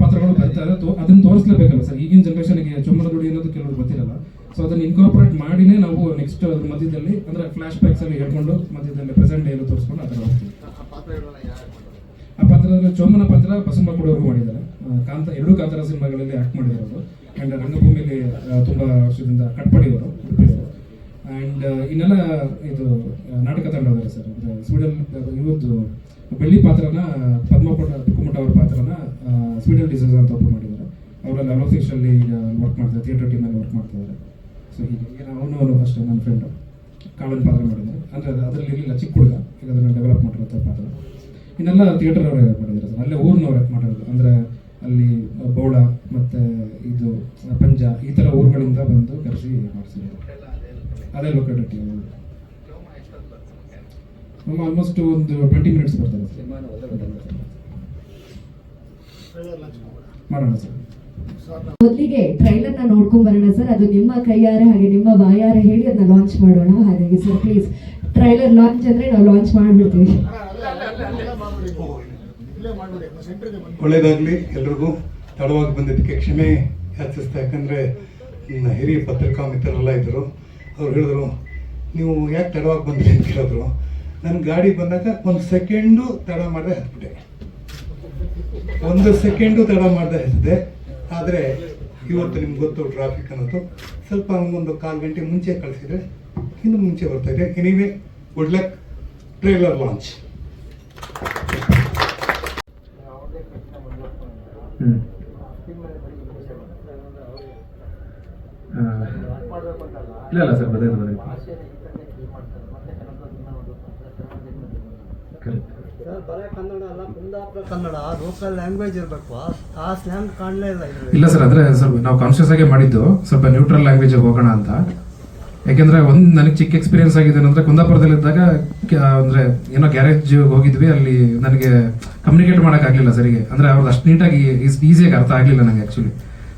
ಪಾತ್ರಗಳು ಬರ್ತಾರೆ ಅದನ್ನ ತೋರಿಸ್ಲೇಬೇಕಲ್ಲ ಸರ್. ಈಗಿನ ಜನರೇಷನ್ಗೆ ಚೋಮನ ದುಡಿ ಅನ್ನೋದು ಕೆಲವರು ಗೊತ್ತಿರಲ್ಲ. ಸೊ ಅದನ್ನ ಇನ್ಕಾರ್ಪೊರೇಟ್ ಮಾಡಿನೇ ನಾವು ನೆಕ್ಸ್ಟ್ ಮಧ್ಯದಲ್ಲಿ, ಅಂದ್ರೆ ಫ್ಲಾಶ್ ಬ್ಯಾಕ್ಸ್ ಅಲ್ಲಿ ಹೇಳ್ಕೊಂಡು ಮಧ್ಯದಲ್ಲಿ ಪ್ರೆಸೆಂಟ್ ಏನು ತೋರಿಸ್ಕೊಂಡು ಅದನ್ನ ಹೋಗ್ತೀವಿ ಆ ಪಾತ್ರದಲ್ಲಿ ಚೋಮನ ಪಾತ್ರ ಬಸಮ್ಮ ಕೊಡೋರು ಮಾಡಿದ್ದಾರೆ ಕಾಂತ, ಎರಡು ಕಾಂತರ ಸಿನಿಮಾಗಳಲ್ಲಿ ಆಕ್ಟ್ ಮಾಡಿರೋದು ಅಂಡ್ ರಂಗಭೂಮಿಯಲ್ಲಿ ತುಂಬಾ ವರ್ಷದಿಂದ ಕಟ್ಪಡಿಯವರು ಅಂಡ್ ಇನ್ನೆಲ್ಲ ಇದು ನಾಟಕ ತಂಡದವರು ಸರ್. ಅಂದ್ರೆ ಸ್ವೀಡನ್ ಇವತ್ತು ಬೆಳ್ಳಿ ಪಾತ್ರನ ಪದ್ಮಪುಟ ಕುಮಟ ಅವ್ರ ಪಾತ್ರನ ಸ್ವೀಡನ್ ಡಿಸೈಸ್ ಅಂತ ಒಬ್ಬರು ಮಾಡಿದ್ದಾರೆ. ಅವರಲ್ಲಿ ಅಲೋಫಿಶ್ ಅಲ್ಲಿ ಈಗ ವರ್ಕ್ ಮಾಡ್ತಾರೆ ಥಿಯೇಟರ್ ಟೀಮಲ್ಲಿ ವರ್ಕ್ ಮಾಡ್ತಿದ್ದಾರೆ ಸೊ ಹೀಗೆ ಅವನು ಅವನು ಅಷ್ಟೇ, ನನ್ನ ಫ್ರೆಂಡು ಕಾವನ್ ಪಾತ್ರ ಮಾಡಿದ್ದಾರೆ. ಅಂದರೆ ಅದು- ಅದರಲ್ಲಿ ಇರಲಿಲ್ಲ ಚಿಕ್ಕ ಹುಡುಗ. ಈಗ ಅದನ್ನು ಡೆವಲಪ್ ಮಾಡಿರುವಂಥ ಪಾತ್ರ. ಇನ್ನೆಲ್ಲ ಥಿಯೇಟರ್ ಅವರೇ ಮಾಡಿದ್ದಾರೆ ಸರ್. ಅಲ್ಲೇ ಊರಿನವರೇ ಮಾಡಿರೋದು. ಅಂದರೆ ಅಲ್ಲಿ ಬೌಳ ಮತ್ತು ಇದು, ಪಂಜ, ಈ ಥರ ಊರುಗಳಿಂದ ಬಂದು ಕರೆಸಿ ಮಾಡಿಸಿದ್ದಾರೆ. ಅದೇ ಲೊಕೇಟಿಟಿ ನಮ್ಮ ಆಲ್ಮೋಸ್ಟ್ ಒಂದು ಟ್ವೆಂಟಿ ಮಿನಿಟ್ಸ್ ಬರ್ತಾರೆ ಸರ್ ಮಾಡೋಣ ಸರ್. ಮೊದಲಿಗೆ ಟ್ರೈಲರ್ನ ನೋಡ್ಕೊಂಡ್ ಬರೋಣ ಸರ್. ಅದು ನಿಮ್ಮ ಕೈಯಾರೆ ಹಾಗೆ ನಿಮ್ಮ ಬಾಯಾರೆ ಹೇಳಿ ಅದನ್ನ ಲಾಂಚ್ ಮಾಡೋಣ. ಹಾಗಾಗಿ ಸರ್ ಪ್ಲೀಸ್ ಟ್ರೈಲರ್ ಲಾಂಚ್ ಅಂದ್ರೆ ನಾವು ಲಾಂಚ್ ಮಾಡ್ಬಿಡ್ತೀವಿ. ಒಳ್ಳೇದಾಗ್ಲಿ ಎಲ್ರಿಗೂ. ತಡವಾಗಿ ಬಂದಿದ್ದಕ್ಕೆ ಕ್ಷಮೆ ಯಾಚಿಸ್ತಾ ಯಾಕಂದ್ರೆ ನನ್ನ ಹಿರಿಯ ಪತ್ರಿಕಾ ಮಿತ್ರರೆಲ್ಲ ಇದ್ದರು. ಅವ್ರು ಹೇಳಿದ್ರು ನೀವು ಯಾಕೆ ತಡವಾಗಿ ಬಂದ್ರಿ? ಅಂತ ಕೇಳಿದ್ರು. ನನ್ನ ಗಾಡಿ ಬಂದಾಗ ಒಂದು ಸೆಕೆಂಡು ತಡ ಮಾಡದೆ ಹತ್ಬಿಟ್ಟೆ. ಒಂದು ಸೆಕೆಂಡು ತಡ ಮಾಡದೆ ಹತ್ತಿದೆ ಆದರೆ ಇವತ್ತು ನಿಮ್ಗೆ ಗೊತ್ತು ಟ್ರಾಫಿಕ್ ಅನ್ನೋದು. ಸ್ವಲ್ಪ ಒಂದು ಕಾಲು ಗಂಟೆ ಮುಂಚೆ ಕಳಿಸಿದ್ರೆ ಇನ್ನು ಮುಂಚೆ ಬರ್ತಾ ಇದೆ. Anyway good luck trailer launch hmm. ಇಲ್ಲ ಇಲ್ಲ ಸರ್ ಬದಲಾಯ್ತು ಬದಲಾಯ್ತು ಕರೆಕ್ಟ್ ಸರ್ ಇಲ್ಲ ಸರ್ ಅಂದ್ರೆ ಸ್ವಲ್ಪ ನಾವು ಕಾನ್ಶಿಯಸ್ ಆಗಿ ಮಾಡಿದ್ದು, ಸ್ವಲ್ಪ ನ್ಯೂಟ್ರಲ್ ಲ್ಯಾಂಗ್ವೇಜ್ ಹೋಗೋಣ ಅಂತ. ಯಾಕೆಂದ್ರೆ ಒಂದ್ ನನಗೆ ಚಿಕ್ಕ ಎಕ್ಸ್ಪೀರಿಯನ್ಸ್ ಆಗಿದೆ ಅಂದ್ರೆ ಕುಂದಾಪುರದಲ್ಲಿ ಇದ್ದಾಗ ಅಂದ್ರೆ ಏನೋ ಗ್ಯಾರೇಜ್ ಹೋಗಿದ್ವಿ, ಅಲ್ಲಿ ನನಗೆ ಕಮ್ಯುನಿಕೇಟ್ ಮಾಡಕ್ ಆಗ್ಲಿಲ್ಲ ಸರಿಗೆ ಅಂದ್ರೆ ಅವ್ರದ್ದು ಅಷ್ಟು ನೀಟಾಗಿ ಈಸಿಯಾಗಿ ಅರ್ಥ ಆಗ್ಲಿಲ್ಲ ನನಗೆ ಆಕ್ಚುಲಿ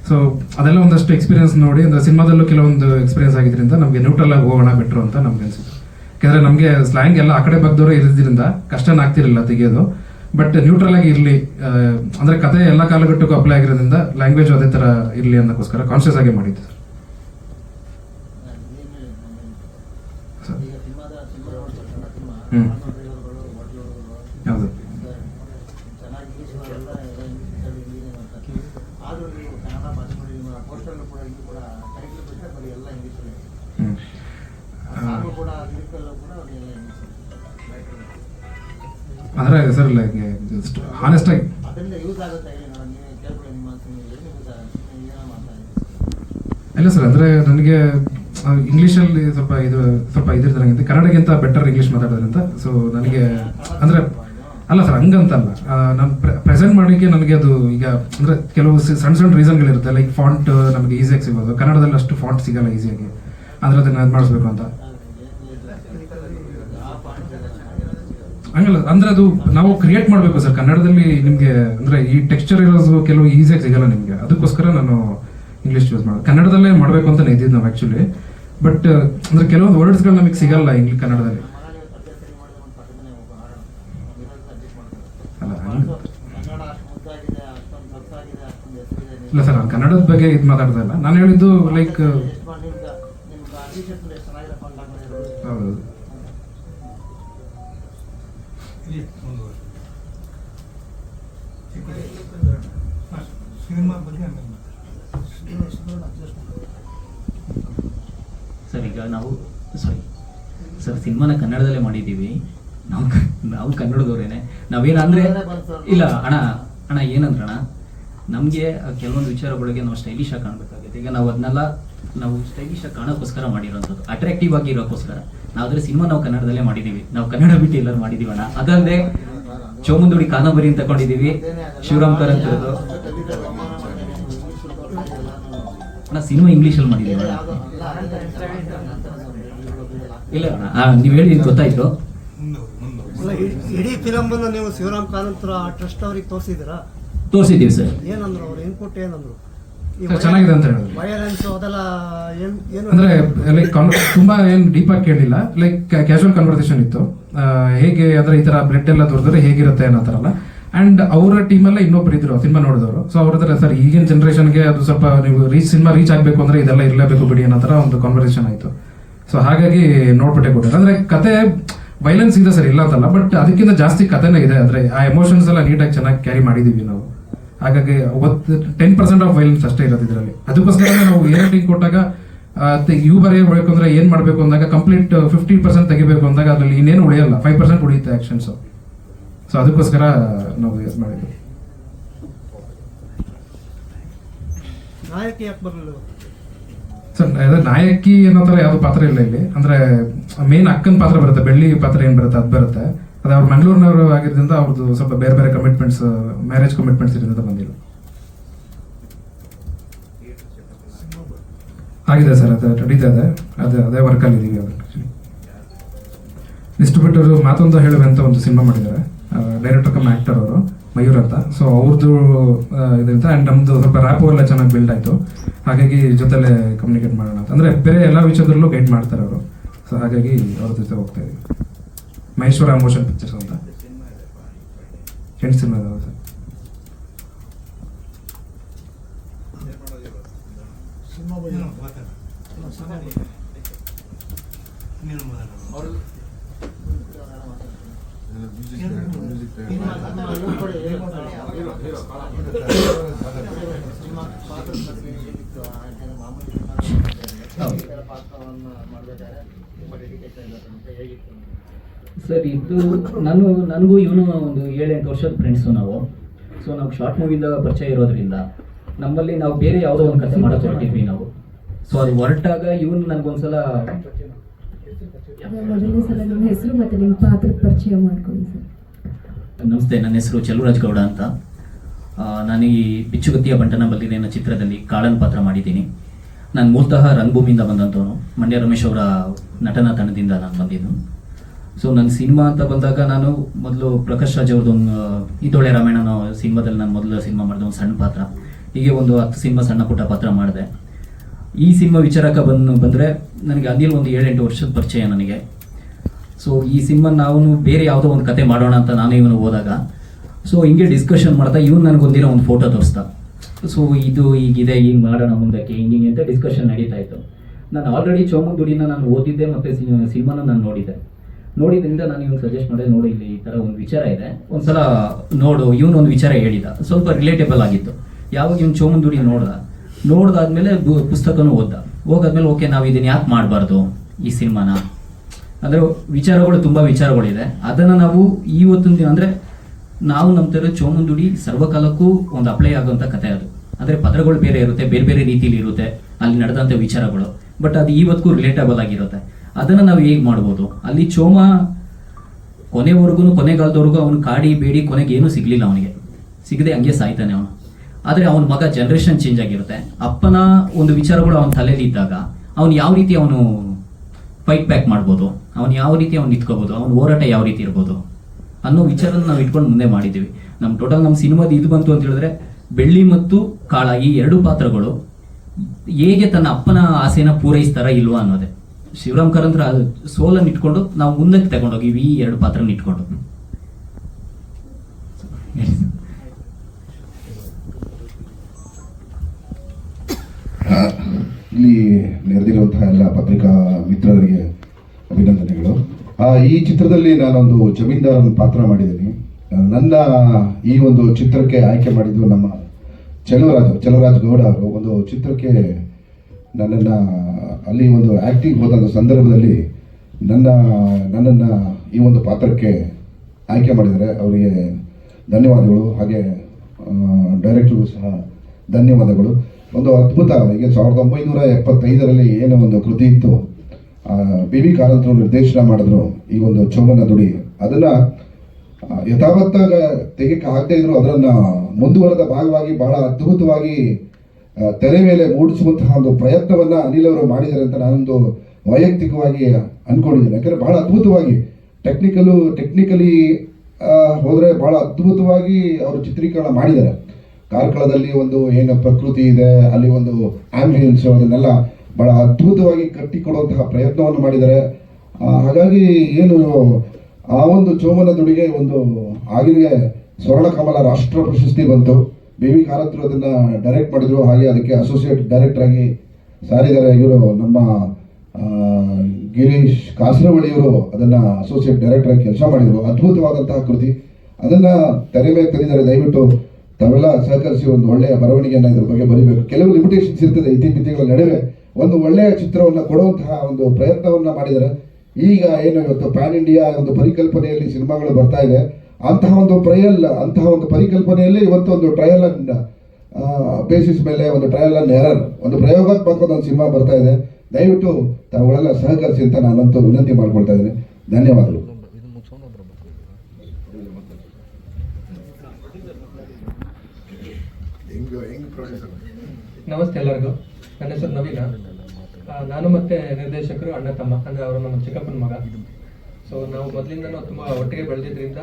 ಸೊ ಅದೆಲ್ಲ ಒಂದಷ್ಟು ಎಕ್ಸ್ಪೀರಿಯನ್ಸ್ ನೋಡಿ, ಅಂದ್ರೆ ಸಿನಿಮಾದಲ್ಲೂ ಕೆಲವೊಂದು ಎಕ್ಸ್ಪೀರಿಯನ್ಸ್ ಆಗಿದ್ರಿಂದ ನಮಗೆ ನ್ಯೂಟ್ರಲ್ ಆಗಿ ಹೋಗೋಣ ಬೆಟ್ರು ಅಂತ ನಮ್ಗೆ ಅನ್ಸುತ್ತೆ. ಯಾಕಂದ್ರೆ ನಮಗೆ ಸ್ಲ್ಯಾಂಗ್ ಎಲ್ಲ ಆ ಕಡೆ ಬಗ್ಗೆ ಇರೋದ್ರಿಂದ ಕಷ್ಟನೇ ಆಗ್ತಿರಲಿಲ್ಲ ತೆಗೆಯೋದು. ಬಟ್ ನ್ಯೂಟ್ರಲ್ ಆಗಿ ಇರಲಿ ಅಂದ್ರೆ ಕತೆ ಎಲ್ಲ ಕಾಲಘಟ್ಟಕ್ಕೂ ಅಪ್ಲೈ ಆಗಿರೋದ್ರಿಂದ ಲ್ಯಾಂಗ್ವೇಜ್ ಅದೇ ತರ ಇರಲಿ ಅನ್ನೋಕ್ಕೋಸ್ಕರ ಕಾನ್ಶಿಯಸ್ ಆಗಿ ಮಾಡಿದ್ದು. ಸರ್. ಹ್ಮ್. ಹೌದು. ಆಗುತ್ತೆ ನೀವು ಹಾನೆಸ್ಟ್ ಆಗಿ. ಇಲ್ಲ ಸರ್ ಅಂದ್ರೆ ನನಗೆ ಇಂಗ್ಲೀಷಲ್ಲಿ ಸ್ವಲ್ಪ ಇದು ಸ್ವಲ್ಪ ಇದಿರ್ತಾರಂಗಿಂತ ಕನ್ನಡಗಿಂತ ಬೆಟರ್ ಇಂಗ್ಲೀಷ್ ಮಾತಾಡೋದ್ರಿಂದ. ಸೊ ನನಗೆ ಅಂದ್ರೆ ಅಲ್ಲ ಸರ್ ಹಂಗಂತಲ್ಲ. ನಾನು ಪ್ರೆಸೆಂಟ್ ಮಾಡೋಕ್ಕೆ ನನಗೆ ಅದು ಈಗ ಅಂದ್ರೆ ಕೆಲವು ಸಣ್ಣ ಸಣ್ಣ ರೀಸನ್ಗಳಿರುತ್ತೆ ಲೈಕ್ ಫಾಂಟ್ ನಮಗೆ ಈಸಿಯಾಗಿ ಸಿಗೋದು ಕನ್ನಡದಲ್ಲಿ ಅಷ್ಟು ಫಾಂಟ್ ಸಿಗಲ್ಲ ಈಸಿಯಾಗಿ ಅಂದ್ರೆ ಅದನ್ನ ಇದು ಮಾಡಿಸ್ಬೇಕು ಅಂತ. ಹಂಗಲ್ಲ, ಅಂದ್ರೆ ಅದು ನಾವು ಕ್ರಿಯೇಟ್ ಮಾಡಬೇಕು ಸರ್. ಕನ್ನಡದಲ್ಲಿ ನಿಮಗೆ, ಅಂದ್ರೆ ಈ ಟೆಕ್ಸ್ಚರ್ ಇರೋದು ಕೆಲವು ಈಸಿಯಾಗಿ ಸಿಗಲ್ಲ ನಿಮಗೆ. ಅದಕ್ಕೋಸ್ಕರ ನಾನು ಇಂಗ್ಲೀಷ್ ಯೂಸ್ ಮಾಡೋದು ಕನ್ನಡದಲ್ಲೇ ಮಾಡಬೇಕು ಅಂತ ಇದ್ದಿದ್ದು ನಾವು ಆಕ್ಚುಲಿ ಬಟ್ ಅಂದ್ರೆ ಕೆಲವೊಂದು ವರ್ಡ್ಸ್ಗಳು ನಮಗೆ ಸಿಗಲ್ಲ ಇಂಗ್ಲಿಷ್ ಕನ್ನಡದಲ್ಲಿ. ಇಲ್ಲ ಸರ್, ನಾನು ಕನ್ನಡದ ಬಗ್ಗೆ ಇದು ಮಾತಾಡ್ತಾ ನಾನು ಹೇಳಿದ್ದು ಲೈಕ್ ಎಷ್ಟು ಸಿನಿಮಾ ಬಗ್ಗೆ ಸರ್ ಈಗ ನಾವು ಸಾರಿ ಸರ್ ಸಿನಿಮಾನ ಕನ್ನಡದಲ್ಲೇ ಮಾಡಿದ್ದೀವಿ. ನಾವು ನಾವು ಕನ್ನಡದವ್ರೇನೆ. ನಾವೇನಂದ್ರೆ ಇಲ್ಲ ಅಣ್ಣ ಅಣ್ಣ ಏನಂದ್ರೆ ಅಣ್ಣ ನಮಗೆ ಕೆಲವೊಂದು ವಿಚಾರಗಳಿಗೆ ನಾವು ಸ್ಟೈಲಿಶ್ ಆಗಿ ಕಾಣಬೇಕಾಗುತ್ತೆ. ಈಗ ನಾವು ಅದನ್ನೆಲ್ಲ ನಾವು ಸ್ಟೈಲಿಶ್ ಆಗಿ ಕಾಣೋಕ್ಕೋಸ್ಕರ ಮಾಡಿರೋಂಥದ್ದು. ಅಟ್ರಾಕ್ಟಿವ್ ಆಗಿ ಇರೋಕ್ಕೋಸ್ಕರ ನಾವು ಅದ್ರ ಸಿನಿಮಾ ನಾವು ಕನ್ನಡದಲ್ಲೇ ಮಾಡಿದ್ದೀವಿ. ನಾವು ಕನ್ನಡ ಬಿಟ್ಟು ಎಲ್ಲರೂ ಮಾಡಿದ್ದೀವಿ ಅಣ್ಣ. ಅದಲ್ಲದೆ ಚೋಮುಂದುಡಿ ಕಾನಬರಿ ಅಂತ ತಗೊಂಡಿದ್ದೀವಿ ಶಿವರಾಮ್ ಕಾರಂತರದ್ದು ಅಣ್ಣ ಸಿನಿಮಾ ಇಂಗ್ಲೀಷಲ್ಲಿ ಮಾಡಿದ್ದೀವಿ ಇಲ್ಲ ಅಣ್ಣ ನೀವು ಹೇಳಿ ಗೊತ್ತಾಯ್ತು. ಇಡೀ ಫಿಲಮ್ ನೀವು ಶಿವರಾಮ್ ಕಾರಂತರ ಟ್ರಸ್ಟ್ ಅವ್ರಿಗೆ ತೋರಿಸಿದ್ದೀರಾ? ತೋರಿಸಿದ್ದೀವಿ ಸರ್. ಏನಂದ್ರು ಅವ್ರ? ಇನ್ಪುಟ್ ಏನಂದ್ರು? ಚೆನ್ನಾಗಿದೆ ಅಂತ ಹೇಳಿದ್ರು ವಯಲೆನ್ಸ್ ಅದೆಲ್ಲ ಏನ್ ಏನು ಅಂದ್ರೆ ಲೈಕ್ ತುಂಬಾ ಏನು ಡೀಪ್ ಆಗಿ ಕೇಳಿಲ್ಲ. ಲೈಕ್ ಕ್ಯಾಶುವಲ್ ಕನ್ವರ್ಸೇಷನ್ ಇತ್ತು. ಹೇಗೆ ಅಂದ್ರೆ ಈ ತರ ಬ್ಲಡ್ ಎಲ್ಲ ತೋರಿದ್ರೆ ಹೇಗಿರುತ್ತೆ ಅನ್ನೋ ಥರ ಅಲ್ಲ. ಅಂಡ್ ಅವರ ಟೀಮಲ್ಲೇ ಇನ್ನೊಬ್ರು ಇದ್ರು ಸಿನಿಮಾ ನೋಡಿದವರು. ಸೊ ಅವ್ರ ಹತ್ರ, ಸರ್, ಈಗಿನ ಜನರೇಷನ್ಗೆ ಅದು ಸ್ವಲ್ಪ ನೀವು ರೀಚ್ ಸಿನಿಮಾ ರೀಚ್ ಆಗಬೇಕು ಅಂದ್ರೆ ಇದೆಲ್ಲ ಇರಲೇಬೇಕು ಬಿಡಿ ಅನ್ನೋ ಥರ ಒಂದು ಕಾನ್ವರ್ಸೇಷನ್ ಆಯಿತು. ಸೊ ಹಾಗಾಗಿ ನೋಡ್ಬಿಟ್ಟೆ ಕೊಟ್ಟೆ ಅಂದರೆ ಕತೆ ವೈಲೆನ್ಸ್ ಇದೆ ಸರ್, ಇಲ್ಲ ಅಂತಲ್ಲ ಬಟ್ ಅದಕ್ಕಿಂತ ಜಾಸ್ತಿ ಕಥೆನೇ ಇದೆ. ಅಂದ್ರೆ ಆ ಎಮೋಷನ್ಸ್ ಎಲ್ಲ ನೀಟಾಗಿ ಚೆನ್ನಾಗಿ ಕ್ಯಾರಿ ಮಾಡಿದೀವಿ ನಾವು. ಹಾಗಾಗಿ ಒತ್ತು ಟೆನ್ ಪರ್ಸೆಂಟ್ ಆಫ್ ವೈಲೆನ್ಸ್ ಅಷ್ಟೇ ಇರೋದು ಇದರಲ್ಲಿ. ಅದಕ್ಕೋಸ್ಕರ ನಾವು ಏ ರೇಟಿಂಗ್ ಕೊಟ್ಟಾಗ ಯು ಬರೆಯಬೇಕು ಅಂದರೆ ಏನು ಮಾಡಬೇಕು ಅಂದಾಗ ಕಂಪ್ಲೀಟ್ ಫಿಫ್ಟಿ ಪರ್ಸೆಂಟ್ ತೆಗಿಬೇಕು ಅಂದಾಗ ಅದರಲ್ಲಿ ಇನ್ನೇನು ಉಳಿಯಲ್ಲ. ಫೈವ್ ಪರ್ಸೆಂಟ್ ಉಳಿಯುತ್ತೆ ಆಕ್ಷನ್ಸ್ ಸೊ ಅದಕ್ಕೋಸ್ಕರ ನಾವು ಯೂಸ್ ಮಾಡಿದ್ವಿ. ನಾಯಕಿ ಯಾಕೆ ಬರಲಿಲ್ಲ? ಸರ್ ಅದೇ ನಾಯಕಿ ಅನ್ನೋ ಥರ ಯಾವ್ದು ಪಾತ್ರ ಇಲ್ಲ ಇಲ್ಲಿ. ಅಂದ್ರೆ ಮೇನ್ ಅಕ್ಕನ ಪಾತ್ರ ಬರುತ್ತೆ ಬೆಳ್ಳಿ ಪಾತ್ರ ಏನು ಬರುತ್ತೆ ಅದು ಬರುತ್ತೆ. ಅದು ಅವ್ರು ಮಂಗಳೂರಿನವರು ಆಗಿದ್ದರಿಂದ ಅವ್ರದ್ದು ಸ್ವಲ್ಪ ಬೇರೆ ಬೇರೆ ಕಮಿಟ್ಮೆಂಟ್ಸ್ ಮ್ಯಾರೇಜ್ ಕಮಿಟ್ಮೆಂಟ್ಸ್ ಇರೋದ್ರಿಂದ ಬಂದಿಲ್ಲ ಆಗಿದೆ ಸರ್ ಅದು ನಡೀತಾ ಇದೆ. ಅದೇ ಅದೇ ವರ್ಕಲ್ಲಿ ಇದೀವಿ ಅದು ಡಿಸ್ಟ್ರಿಬ್ಯೂಟರ್ ಮಾತೊಂದು ಹೇಳುವೆ ಅಂತ ಒಂದು ಸಿನಿಮಾ ಮಾಡಿದ್ದಾರೆ. ಡೈರೆಕ್ಟರ್ ಕಮ್ ಆಕ್ಟರ್ ಅವರು ಮಯೂರ್ ಅಂತ. ಸೊ ಅವ್ರದ್ದು ಇದರಿಂದ ಆ್ಯಂಡ್ ನಮ್ಮದು ಸ್ವಲ್ಪ ರ್ಯಾಪು ಎಲ್ಲ ಚೆನ್ನಾಗಿ ಬಿಲ್ಡ್ ಆಯಿತು. ಹಾಗಾಗಿ ಜೊತೆಲೆ ಕಮ್ಯುನಿಕೇಟ್ ಮಾಡೋಣ ಅಂತ. ಅಂದರೆ ಬೇರೆ ಎಲ್ಲ ವಿಷಯದಲ್ಲೂ ಗೈಡ್ ಮಾಡ್ತಾರೆ ಅವರು. ಸೊ ಹಾಗಾಗಿ ಅವ್ರ ಜೊತೆ ಹೋಗ್ತಾ ಇದ್ದೀವಿ ಮಹೇಶ್ವರ ಮೋಷನ್ ಪಿಕ್ಚರ್ಸ್ ಅಂತ. ಹೆಣ್ಣು ಸಿನಿಮಾ ಸರ್ ಸರ್ ಇದು ನಾನು, ನನಗೂ ಇವನು ಒಂದು ಏಳೆಂಟು ವರ್ಷದ ಫ್ರೆಂಡ್ಸು ನಾವು. ಸೊ ನಾವು ಶಾರ್ಟ್ ಮೂವಿಂದ ಪರಿಚಯ ಇರೋದ್ರಿಂದ ನಮ್ಮಲ್ಲಿ ನಾವು ಬೇರೆ ಯಾವುದೋ ಒಂದು ಕಥೆ ಮಾಡೋದು ಹೊರಟಿದ್ವಿ ನಾವು. ಸೊ ಅದು ಹೊರಟಾಗ ಇವನು ನನಗೊಂದ್ಸಲ ಮೊದಲನೇ ಸಲ ನಿಮ್ಮ ಹೆಸರು ಮತ್ತೆ ನಿಮ್ಮ ಪಾತ್ರದ ಪರಿಚಯ ಮಾಡ್ಕೊಳ್ಳಿ ಸರ್. ನಮಸ್ತೆ ನನ್ನ ಹೆಸರು ಚಲುವರಾಜ್ ಗೌಡ ಅಂತ. ನಾನು ಈ ಬಿಚ್ಚುಗತ್ತಿಯ ಬಂಟನ ಬಲ್ಲಿದೆ ಅನ್ನೋ ಚಿತ್ರದಲ್ಲಿ ಕಾಳನ್ ಪಾತ್ರ ಮಾಡಿದ್ದೀನಿ. ನಾನು ಮೂಲತಃ ರಂಗಭೂಮಿಯಿಂದ ಬಂದಂಥವನು. ಮಂಡ್ಯ ರಮೇಶ್ ಅವರ ನಟನಾ ತಂಡದಿಂದ ನಾನು ಬಂದಿದ್ದು. ಸೊ ನನ್ನ ಸಿನಿಮಾ ಅಂತ ಬಂದಾಗ ನಾನು ಮೊದಲು ಪ್ರಕಾಶ್ ರಾಜ್ ಅವ್ರದ್ದು ಒಂದು ಇದೊಳೆ ರಾಮಾಯಣ ಅನ್ನೋ ಸಿನಿಮಾದಲ್ಲಿ ನಾನು ಮೊದಲು ಸಿನಿಮಾ ಮಾಡಿದ ಒಂದು ಸಣ್ಣ ಪಾತ್ರ. ಹೀಗೆ ಒಂದು ಹತ್ತು ಸಿನಿಮಾ ಸಣ್ಣ ಪುಟ್ಟ ಪಾತ್ರ ಮಾಡಿದೆ. ಈ ಸಿನಿಮಾ ವಿಚಾರಕ್ಕೆ ಬಂದು ಬಂದರೆ ನನಗೆ ಅನಿಲ್ ಒಂದು ಏಳೆಂಟು ವರ್ಷದ ಪರಿಚಯ ನನಗೆ. ಸೊ ಈ ಸಿನಿಮಾ ನಾವು ಬೇರೆ ಯಾವುದೋ ಒಂದು ಕತೆ ಮಾಡೋಣ ಅಂತ ನಾನು ಇವನು ಹೋದಾಗ. ಸೊ ಹಿಂಗೆ ಡಿಸ್ಕಷನ್ ಮಾಡ್ತಾ ಇವನು ನನಗೊಂದಿರೋ ಒಂದು ಫೋಟೋ ತೋರಿಸ್ದ. ಸೊ ಇದು ಈಗಿದೆ ಹಿಂಗೆ ಮಾಡೋಣ ಮುಂದಕ್ಕೆ, ಹಿಂಗೆ ಹಿಂಗೆ ಅಂತ ಡಿಸ್ಕಷನ್ ನಡೀತಾ ಇತ್ತು. ನಾನು ಆಲ್ರೆಡಿ ಚೋಮುದುಡಿನ ನಾನು ಓದಿದ್ದೆ ಮತ್ತು ಸಿನಿಮಾನ ನಾನು ನೋಡಿದ್ದೆ. ನೋಡಿದ್ರಿಂದ ನಾನು ಇವನು ಸಜೆಸ್ಟ್ ಮಾಡಿದೆ, ನೋಡಿ ಇಲ್ಲಿ ಈ ಥರ ಒಂದು ವಿಚಾರ ಇದೆ. ಒಂದ್ಸಲ ನೋಡು, ಇವನು ಒಂದು ವಿಚಾರ ಹೇಳಿದ. ಸ್ವಲ್ಪ ರಿಲೇಟೇಬಲ್ ಆಗಿತ್ತು. ಯಾವಾಗ ಇವ್ನು ಚೋಮುಂದುಡಿ ನೋಡ್ದ? ನೋಡಿದಾದ್ಮೇಲೆ ಬು- ಪುಸ್ತಕನೂ ಓದ್ದ. ಹೋಗಾದ್ಮೇಲೆ ಓಕೆ, ನಾವು ಇದನ್ನ ಯಾಕೆ ಮಾಡಬಾರ್ದು ಈ ಸಿನಿಮಾನ? ಅಂದ್ರೆ ವಿಚಾರಗಳು ತುಂಬಾ ವಿಚಾರಗಳಿದೆ. ಅದನ್ನ ನಾವು ಇವತ್ತಿನ ದಿನ, ಅಂದ್ರೆ ನಾವು ನಮ್ಮ ತರ ಚೋಮುಂದುಡಿ ಸರ್ವಕಾಲಕ್ಕೂ ಒಂದು ಅಪ್ಲೈ ಆಗುವಂತ ಕತೆ ಅದು. ಅಂದ್ರೆ ಪದರಗಳು ಬೇರೆ ಇರುತ್ತೆ, ಬೇರೆ ಬೇರೆ ರೀತಿಲಿ ಇರುತ್ತೆ, ಅಲ್ಲಿ ನಡೆದಂತ ವಿಚಾರಗಳು. ಬಟ್ ಅದು ಇವತ್ತಿಗೂ ರಿಲೇಟಬಲ್ ಆಗಿರುತ್ತೆ. ಅದನ್ನ ನಾವು ಹೇಗೆ ಮಾಡ್ಬೋದು? ಅಲ್ಲಿ ಚೋಮ ಕೊನೆವರೆಗೂ, ಕೊನೆಗಾಲದವರೆಗೂ ಅವನು ಕಾಡಿ, ಬೇಡಿ, ಕೊನೆಗೆ ಏನೂ ಸಿಗ್ಲಿಲ್ಲ ಅವನಿಗೆ. ಸಿಗದೆ ಹಂಗೆ ಸಾಯ್ತಾನೆ ಅವನು. ಆದ್ರೆ ಅವನ ಮಗ ಜನರೇಷನ್ ಚೇಂಜ್ ಆಗಿರುತ್ತೆ. ಅಪ್ಪನ ಒಂದು ವಿಚಾರಗಳು ಅವನ ತಲೆಯಲ್ಲಿ ಇದ್ದಾಗ ಅವನು ಯಾವ ರೀತಿ ಅವನು ಫೈಟ್ ಬ್ಯಾಕ್ ಮಾಡ್ಬೋದು? ಅವನು ಯಾವ ರೀತಿ ಅವ್ನು ನಿಂತ್ಕೋಬೋದು? ಅವ್ನ ಹೋರಾಟ ಯಾವ ರೀತಿ ಇರ್ಬೋದು? ಅನ್ನೋ ವಿಚಾರನ ನಾವು ಇಟ್ಕೊಂಡು ಮುಂದೆ ಮಾಡಿದ್ದೀವಿ. ನಮ್ಮ ಟೋಟಲ್ ನಮ್ಮ ಸಿನಿಮಾದ ಇದು ಬಂತು ಅಂತ ಹೇಳಿದ್ರೆ, ಬೆಳ್ಳಿ ಮತ್ತು ಕಾಳ ಈ ಎರಡು ಪಾತ್ರಗಳು ಹೇಗೆ ತನ್ನ ಅಪ್ಪನ ಆಸೆನ ಪೂರೈಸ್ತಾರ ಇಲ್ವಾ ಅನ್ನೋದೇ. ಶಿವರಾಮ್ ಕಾರಂತರ ಸೋಲನ್ನು ಇಟ್ಕೊಂಡು ನಾವು ಮುಂದಕ್ಕೆ ತಗೊಂಡೋಗಿವಿ, ಈ ಎರಡು ಪಾತ್ರನ ಇಟ್ಕೊಂಡು. ಇಲ್ಲಿ ನೆರೆದಿರುವಂತಹ ಎಲ್ಲ ಪತ್ರಿಕಾ ಮಿತ್ರರಿಗೆ ಅಭಿನಂದನೆಗಳು. ಆ, ಈ ಚಿತ್ರದಲ್ಲಿ ನಾನೊಂದು ಜಮೀನ್ದಾರನ ಪಾತ್ರ ಮಾಡಿದ್ದೀನಿ. ನನ್ನ ಈ ಒಂದು ಚಿತ್ರಕ್ಕೆ ಆಯ್ಕೆ ಮಾಡಿದ್ದು ನಮ್ಮ ಚಲುವರಾಜ್ ಚಲುವರಾಜ್ ಗೌಡ ಅವರು. ಒಂದು ಚಿತ್ರಕ್ಕೆ ನನ್ನನ್ನು ಅಲ್ಲಿ ಒಂದು ಆ್ಯಕ್ಟಿಂಗ್ ಹೋದ ಸಂದರ್ಭದಲ್ಲಿ ನನ್ನ ನನ್ನನ್ನು ಈ ಒಂದು ಪಾತ್ರಕ್ಕೆ ಆಯ್ಕೆ ಮಾಡಿದ್ದಾರೆ. ಅವರಿಗೆ ಧನ್ಯವಾದಗಳು. ಹಾಗೆ ಡೈರೆಕ್ಟ್ರಿಗೂ ಸಹ ಧನ್ಯವಾದಗಳು. ಒಂದು ಅದ್ಭುತ ಈಗ ಸಾವಿರದ ಒಂಬೈನೂರ ಎಪ್ಪತ್ತೈದರಲ್ಲಿ ಏನೋ ಒಂದು ಕೃತಿ ಇತ್ತು. ಬಿ ವಿ ಕಾರಂತರು ನಿರ್ದೇಶನ ಮಾಡಿದ್ರು ಈ ಒಂದು ಚೌಮನ ದುಡಿ. ಅದನ್ನು ಯಥಾವತ್ತಾಗ ತೆಗೆಕ್ಕೆ ಆಗದೆ ಇದ್ರು. ಅದನ್ನು ಮುಂದುವರೆದ ಭಾಗವಾಗಿ ಬಹಳ ಅದ್ಭುತವಾಗಿ ತೆರೆ ಮೇಲೆ ಮೂಡಿಸುವಂತಹ ಒಂದು ಪ್ರಯತ್ನವನ್ನು ಅನಿಲ್ ಅವರು ಮಾಡಿದ್ದಾರೆ ಅಂತ ನಾನೊಂದು ವೈಯಕ್ತಿಕವಾಗಿ ಅಂದ್ಕೊಂಡಿದ್ದೀನಿ ಯಾಕಂದರೆ ಬಹಳ ಅದ್ಭುತವಾಗಿ ಟೆಕ್ನಿಕಲು ಟೆಕ್ನಿಕಲಿ ಹೋದರೆ ಬಹಳ ಅದ್ಭುತವಾಗಿ ಅವರು ಚಿತ್ರೀಕರಣ ಮಾಡಿದ್ದಾರೆ. ಕಾರ್ಕಳದಲ್ಲಿ ಒಂದು ಏನು ಪ್ರಕೃತಿ ಇದೆ, ಅಲ್ಲಿ ಒಂದು ಆಂಬ್ಯುಲೆನ್ಸ್ ಅದನ್ನೆಲ್ಲ ಬಹಳ ಅದ್ಭುತವಾಗಿ ಕಟ್ಟಿಕೊಡುವಂತಹ ಪ್ರಯತ್ನವನ್ನು ಮಾಡಿದ್ದಾರೆ. ಹಾಗಾಗಿ ಏನು ಆ ಒಂದು ಚೋಮನ ದುಡಿಗೆ ಒಂದು ಆಗಿನ ಸ್ವರ್ಣಕಮಲ ರಾಷ್ಟ್ರ ಪ್ರಶಸ್ತಿ ಬಂತು. ಬಿ ವಿ ಕಾರತ್ರು ಅದನ್ನ ಡೈರೆಕ್ಟ್ ಮಾಡಿದ್ರು. ಹಾಗೆ ಅದಕ್ಕೆ ಅಸೋಸಿಯೇಟ್ ಡೈರೆಕ್ಟರ್ ಆಗಿ ಸಾರಿದ್ದಾರೆ ಇವರು ನಮ್ಮ ಗಿರೀಶ್ ಕಾಸರವಳ್ಳಿಯವರು ಅದನ್ನ ಅಸೋಸಿಯೇಟ್ ಡೈರೆಕ್ಟರ್ ಆಗಿ ಕೆಲಸ ಮಾಡಿದರು. ಅದ್ಭುತವಾದಂತಹ ಕೃತಿ. ಅದನ್ನ ತೆರೆ ಮೇಲೆ ತಂದಿದ್ದಾರೆ ದಯವಿಟ್ಟು ತಾವೆಲ್ಲ ಸಹಕರಿಸಿ ಒಂದು ಒಳ್ಳೆಯ ಬರವಣಿಗೆಯನ್ನು ಇದ್ರ ಬಗ್ಗೆ ಬರೀಬೇಕು. ಕೆಲವು ಲಿಮಿಟೇಷನ್ಸ್ ಇರ್ತದೆ ಇತಿಮಿತಿಗಳ ನಡುವೆ. ಒಂದು ಒಳ್ಳೆಯ ಚಿತ್ರವನ್ನು ಕೊಡುವಂತಹ ಒಂದು ಪ್ರಯತ್ನವನ್ನ ಮಾಡಿದರೆ ಈಗ ಏನು ಇವತ್ತು ಪ್ಯಾನ್ ಇಂಡಿಯಾ ಒಂದು ಪರಿಕಲ್ಪನೆಯಲ್ಲಿ ಸಿನಿಮಾಗಳು ಬರ್ತಾ ಇದೆ. ಅಂತಹ ಒಂದು ಟ್ರಯಲ್ ಅಂತಹ ಒಂದು ಪರಿಕಲ್ಪನೆಯಲ್ಲಿ ಇವತ್ತು ಒಂದು ಟ್ರಯಲ್ ಬೇಸಿಸ್ ಮೇಲೆ ಒಂದು ಟ್ರಯಲ್ ಅಂಡ್ ಎರರ್ ಒಂದು ಪ್ರಯೋಗಾತ್ಮಕವಾದ ಒಂದು ಸಿನಿಮಾ ಬರ್ತಾ ಇದೆ. ದಯವಿಟ್ಟು ತಾವುಗಳೆಲ್ಲ ಸಹಕರಿಸಿ ಅಂತ ನಾನಂತೂ ವಿನಂತಿ ಮಾಡ್ಕೊಳ್ತಾ ಇದ್ದೀನಿ. ಧನ್ಯವಾದಗಳು. ನಮಸ್ತೆ ಎಲ್ಲರಿಗೂ. ನನ್ನ ಹೆಸರು ನವೀನ. ನಾನು ಮತ್ತೆ ನಿರ್ದೇಶಕರು ಅಣ್ಣ, ತಮ್ಮ, ಅಂದ್ರೆ ಅವರು ನಮ್ಮ ಚಿಕ್ಕಪ್ಪನ ಮಗ. ಸೊ ನಾವು ಮೊದಲಿಂದನೂ ತುಂಬಾ ಒಟ್ಟಿಗೆ ಬೆಳೆದಿದ್ರಿಂದ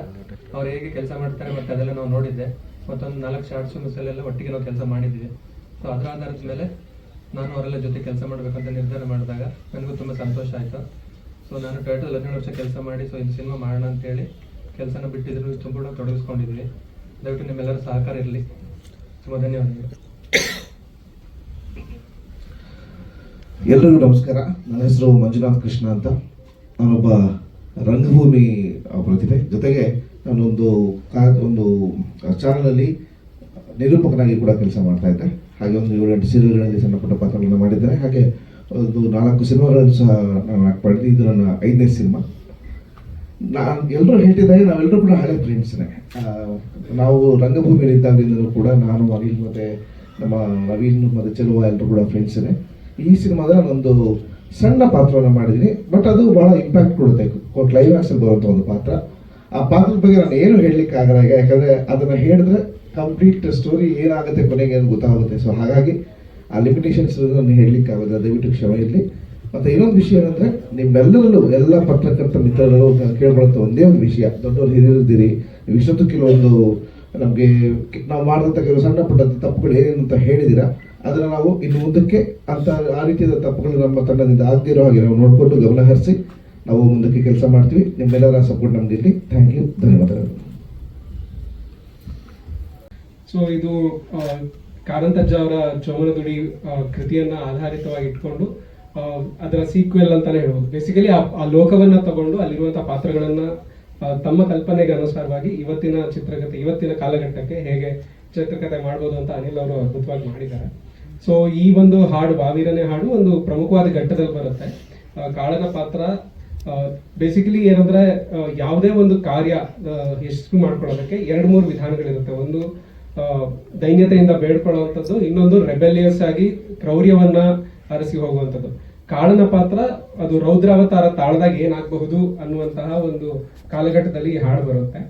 ಅವ್ರು ಹೇಗೆ ಕೆಲಸ ಮಾಡ್ತಾರೆ ಮತ್ತೆ ಅದೆಲ್ಲ ನಾವು ನೋಡಿದ್ದೆ. ಮತ್ತೊಂದು ನಾಲ್ಕು ಶಾರ್ಟ್ಸ್ ಮಿಸಲೆಲ್ಲ ಒಟ್ಟಿಗೆ ನಾವು ಕೆಲಸ ಮಾಡಿದ್ವಿ. ಸೊ ಅದರ ಆಧಾರದ ಮೇಲೆ ನಾನು ಅವರೆಲ್ಲ ಜೊತೆ ಕೆಲಸ ಮಾಡಬೇಕಂತ ನಿರ್ಧಾರ ಮಾಡಿದಾಗ ನನಗೂ ತುಂಬ ಸಂತೋಷ ಆಯಿತು. ಸೊ ನಾನು ಟೈಟಲ್ ಹದಿನೇಳು ವರ್ಷ ಕೆಲಸ ಮಾಡಿ ಸೊ ಇದು ಸಿನಿಮಾ ಮಾಡೋಣ ಅಂತೇಳಿ ಕೆಲಸನ ಬಿಟ್ಟಿದ್ರು ತುಂಬ ಕೂಡ ತೊಡಗಿಸ್ಕೊಂಡಿದ್ವಿ. ದಯವಿಟ್ಟು ನಿಮ್ಮೆಲ್ಲರ ಸಹಕಾರ ಇರಲಿ. ತುಂಬ ಧನ್ಯವಾದಗಳು. ಎಲ್ರಿಗೂ ನಮಸ್ಕಾರ. ನನ್ನ ಹೆಸರು ಮಂಜುನಾಥ್ ಕೃಷ್ಣ ಅಂತ. ನಾನೊಬ್ಬ ರಂಗಭೂಮಿ ಪ್ರತಿಭೆ. ಜೊತೆಗೆ ನಾನೊಂದು ಕಾ, ಒಂದು ಚಾನಲಲ್ಲಿ ನಿರೂಪಕನಾಗಿ ಕೂಡ ಕೆಲಸ ಮಾಡ್ತಾ ಇದ್ದೆ. ಹಾಗೆ ಒಂದು ಏಳೆಂಟು ಸೀರಿಯಲ್ಗಳಲ್ಲಿ ಸಣ್ಣ ಪುಟ್ಟ ಪಾತ್ರಗಳನ್ನು ಮಾಡಿದ್ದೇನೆ ಹಾಗೆ ಒಂದು ನಾಲ್ಕು ಸಿನಿಮಾಗಳನ್ನು ಸಹ ನಾನು ಪಡೆದಿದ್ದು ಇದು ನನ್ನ ಐದನೇ ಸಿನಿಮಾ. ನಾನು ಎಲ್ಲರೂ ಹೇಳ್ತಿದ್ದಾಗ ನಾವೆಲ್ಲರೂ ಕೂಡ ಹಳೆ ಫ್ರೆಂಡ್ಸ್ನೇ ನಾವು ರಂಗಭೂಮಿಯಲ್ಲಿ ಇದ್ದಾಗಲಿಂದಲೂ ಕೂಡ ನಾನು, ಅನಿಲ್ ಮತ್ತು ನಮ್ಮ ನವೀನ್ ಮತ್ತು ಚೆಲುವ ಎಲ್ಲರೂ ಕೂಡ ಫ್ರೆಂಡ್ಸ್ನೇ ಈ ಸಿನಿಮಾದಲ್ಲಿ ನಾನೊಂದು ಸಣ್ಣ ಪಾತ್ರವನ್ನು ಮಾಡಿದ್ದೀನಿ ಬಟ್ ಅದು ಬಹಳ ಇಂಪ್ಯಾಕ್ಟ್ ಕೊಡುತ್ತೆ. ಆಕ್ಸಲ್ ಬರುವಂಥ ಒಂದು ಪಾತ್ರ. ಆ ಪಾತ್ರದ ಬಗ್ಗೆ ನಾನು ಏನು ಹೇಳಲಿಕ್ಕೆ ಆಗಲ್ಲ ಈಗ, ಯಾಕಂದ್ರೆ ಅದನ್ನ ಹೇಳಿದ್ರೆ ಕಂಪ್ಲೀಟ್ ಸ್ಟೋರಿ ಏನಾಗುತ್ತೆ ಕೊನೆಗೆ ಅಂತ ಗೊತ್ತಾಗುತ್ತೆ. ಸೊ ಹಾಗಾಗಿ ಆ ಲಿಮಿಟೇಷನ್ಸ್ ನಾನು ಹೇಳಲಿಕ್ಕೆ ಆಗೋದಿಲ್ಲ. ದಯವಿಟ್ಟು ಕ್ಷಮೆ ಇರಲಿ. ಮತ್ತೆ ಇನ್ನೊಂದು ವಿಷಯ ಏನಂದರೆ, ನಿಮ್ಮೆಲ್ಲರಲ್ಲೂ ಎಲ್ಲ ಪತ್ರಕರ್ತ ಮಿತ್ರರು ಕೇಳ್ಕೊಳ್ಳುವಂಥ ಒಂದೇ ಒಂದು ವಿಷಯ. ದೊಡ್ಡವರು ಹಿರಿಯರಿದ್ದೀರಿ, ನೀವು ಇಷ್ಟೊತ್ತು ಕೆಲವೊಂದು ನಮಗೆ ನಾವು ಮಾಡಿದಂಥ ಕೆಲವು ಸಣ್ಣ ಪುಟ್ಟ ತಪ್ಪುಗಳು ಏನೇನು ಅಂತ ಹೇಳಿದ್ದೀರಾ ಅದನ್ನು ನಾವು ಇನ್ನು ಮುಂದಕ್ಕೆ ಅಂತ ಆ ರೀತಿಯಾದ ತಪ್ಪುಗಳು ನಮ್ಮ ತಂಡದಿಂದ ಆಗದಿರೋ ಹಾಗೆ ನಾವು ನೋಡಿಕೊಂಡು ಗಮನ ಹರಿಸಿ ನಾವು ಮುಂದಕ್ಕೆ ಕೆಲಸ ಮಾಡ್ತೀವಿ. ನಿಮ್ಮೆಲ್ಲರ ಸಪೋರ್ಟ್ ನಮ್ಗೆ ಇರಲಿ ಥ್ಯಾಂಕ್ ಯು ಧನ್ಯವಾದಗಳು. ಸೊ ಇದು ಕಾರಂತಜ್ಜ ಅವರ ಚೌಮನದುಡಿ ಕೃತಿಯನ್ನ ಆಧಾರಿತವಾಗಿ ಇಟ್ಕೊಂಡು ಅದರ ಸೀಕ್ವೆಲ್ ಅಂತಾನೆ ಹೇಳ್ಬೋದು. ಬೇಸಿಕಲಿ ಆ ಲೋಕವನ್ನ ತಗೊಂಡು ಅಲ್ಲಿರುವಂತಹ ಪಾತ್ರಗಳನ್ನ ತಮ್ಮ ಕಲ್ಪನೆಗೆ ಅನುಸಾರವಾಗಿ ಇವತ್ತಿನ ಚಿತ್ರಕಥೆ ಇವತ್ತಿನ ಕಾಲಘಟ್ಟಕ್ಕೆ ಹೇಗೆ ಚಿತ್ರಕಥೆ ಮಾಡ್ಬೋದು ಅಂತ ಅನಿಲ್ ಅವರು ಅದ್ಭುತವಾಗಿ ಮಾಡಿದ್ದಾರೆ. ಸೊ ಈ ಒಂದು ಹಾಡು, ಬಾವಿರನೇ ಹಾಡು ಒಂದು ಪ್ರಮುಖವಾದ ಘಟ್ಟದಲ್ಲಿ ಬರುತ್ತೆ. ಕಾಳನ ಪಾತ್ರ ಬೇಸಿಕಲಿ ಏನಂದ್ರೆ ಯಾವುದೇ ಒಂದು ಕಾರ್ಯ ಯಶಸ್ವಿ ಮಾಡ್ಕೊಳ್ಳೋದಕ್ಕೆ ಎರಡು ಮೂರು ವಿಧಾನಗಳಿರುತ್ತೆ. ಒಂದು ದೈನ್ಯತೆಯಿಂದ ಬೇಡ್ಕೊಳ್ಳುವಂಥದ್ದು, ಇನ್ನೊಂದು ರೆಬೆಲಿಯಸ್ ಆಗಿ ಕ್ರೌರ್ಯವನ್ನ ಅರಸಿ ಹೋಗುವಂಥದ್ದು. ಕಾಳನ ಪಾತ್ರ, ಅದು ರೌದ್ರಾವತಾರ ತಾಳದಾಗ ಏನಾಗಬಹುದು ಅನ್ನುವಂತಹ ಒಂದು ಕಾಲಘಟ್ಟದಲ್ಲಿ ಈ ಹಾಡು ಬರುತ್ತೆ.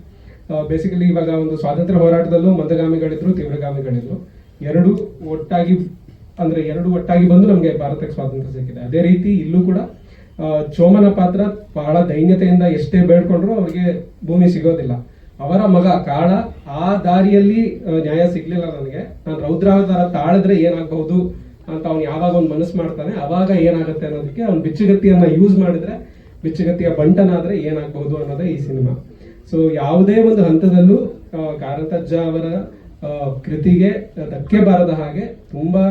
ಬೇಸಿಕಲಿ ಇವಾಗ ಒಂದು ಸ್ವಾತಂತ್ರ್ಯ ಹೋರಾಟದಲ್ಲೂ ಮಂದಗಾಮಿಗಳಿದ್ರು, ತೀವ್ರಗಾಮಿಗಳಿದ್ರು. ಎರಡು ಒಟ್ಟಾಗಿ ಅಂದ್ರೆ ಎರಡು ಒಟ್ಟಾಗಿ ಬಂದು ನಮಗೆ ಭಾರತಕ್ಕೆ ಸ್ವಾತಂತ್ರ್ಯ ಸಿಕ್ಕಿದೆ. ಅದೇ ರೀತಿ ಇಲ್ಲೂ ಕೂಡ ಚೋಮನ ಪಾತ್ರ ಬಹಳ ದೈನ್ಯತೆಯಿಂದ ಎಷ್ಟೇ ಬೇಡ್ಕೊಂಡ್ರು ಅವರಿಗೆ ಭೂಮಿ ಸಿಗೋದಿಲ್ಲ. ಅವರ ಮಗ ಕಾಳ ಆ ದಾರಿಯಲ್ಲಿ ನ್ಯಾಯ ಸಿಗ್ಲಿಲ್ಲ ನನಗೆ. ನಾನು ರೌದ್ರಾವತಾರ ತಾಳಿದ್ರೆ ಏನಾಗಬಹುದು ಅಂತ ಅವ್ನು ಯಾವಾಗ ಒಂದು ಮನಸ್ಸು ಮಾಡ್ತಾನೆ, ಅವಾಗ ಏನಾಗುತ್ತೆ ಅನ್ನೋದಕ್ಕೆ ಅವ್ನು ಬಿಚ್ಚುಗತ್ತಿಯನ್ನ ಯೂಸ್ ಮಾಡಿದ್ರೆ ಬಿಚ್ಚುಗತ್ತಿಯ ಬಂಟನಾದ್ರೆ ಏನಾಗಬಹುದು ಅನ್ನೋದೇ ಈ ಸಿನಿಮಾ. ಸೊ ಯಾವುದೇ ಒಂದು ಹಂತದಲ್ಲೂ ಕಾರಂತಜ್ಜ ಅವರ ಕೃತಿಗೆ ಧಕ್ಕೆ ಬಾರದ ಹಾಗೆ ತುಂಬಾ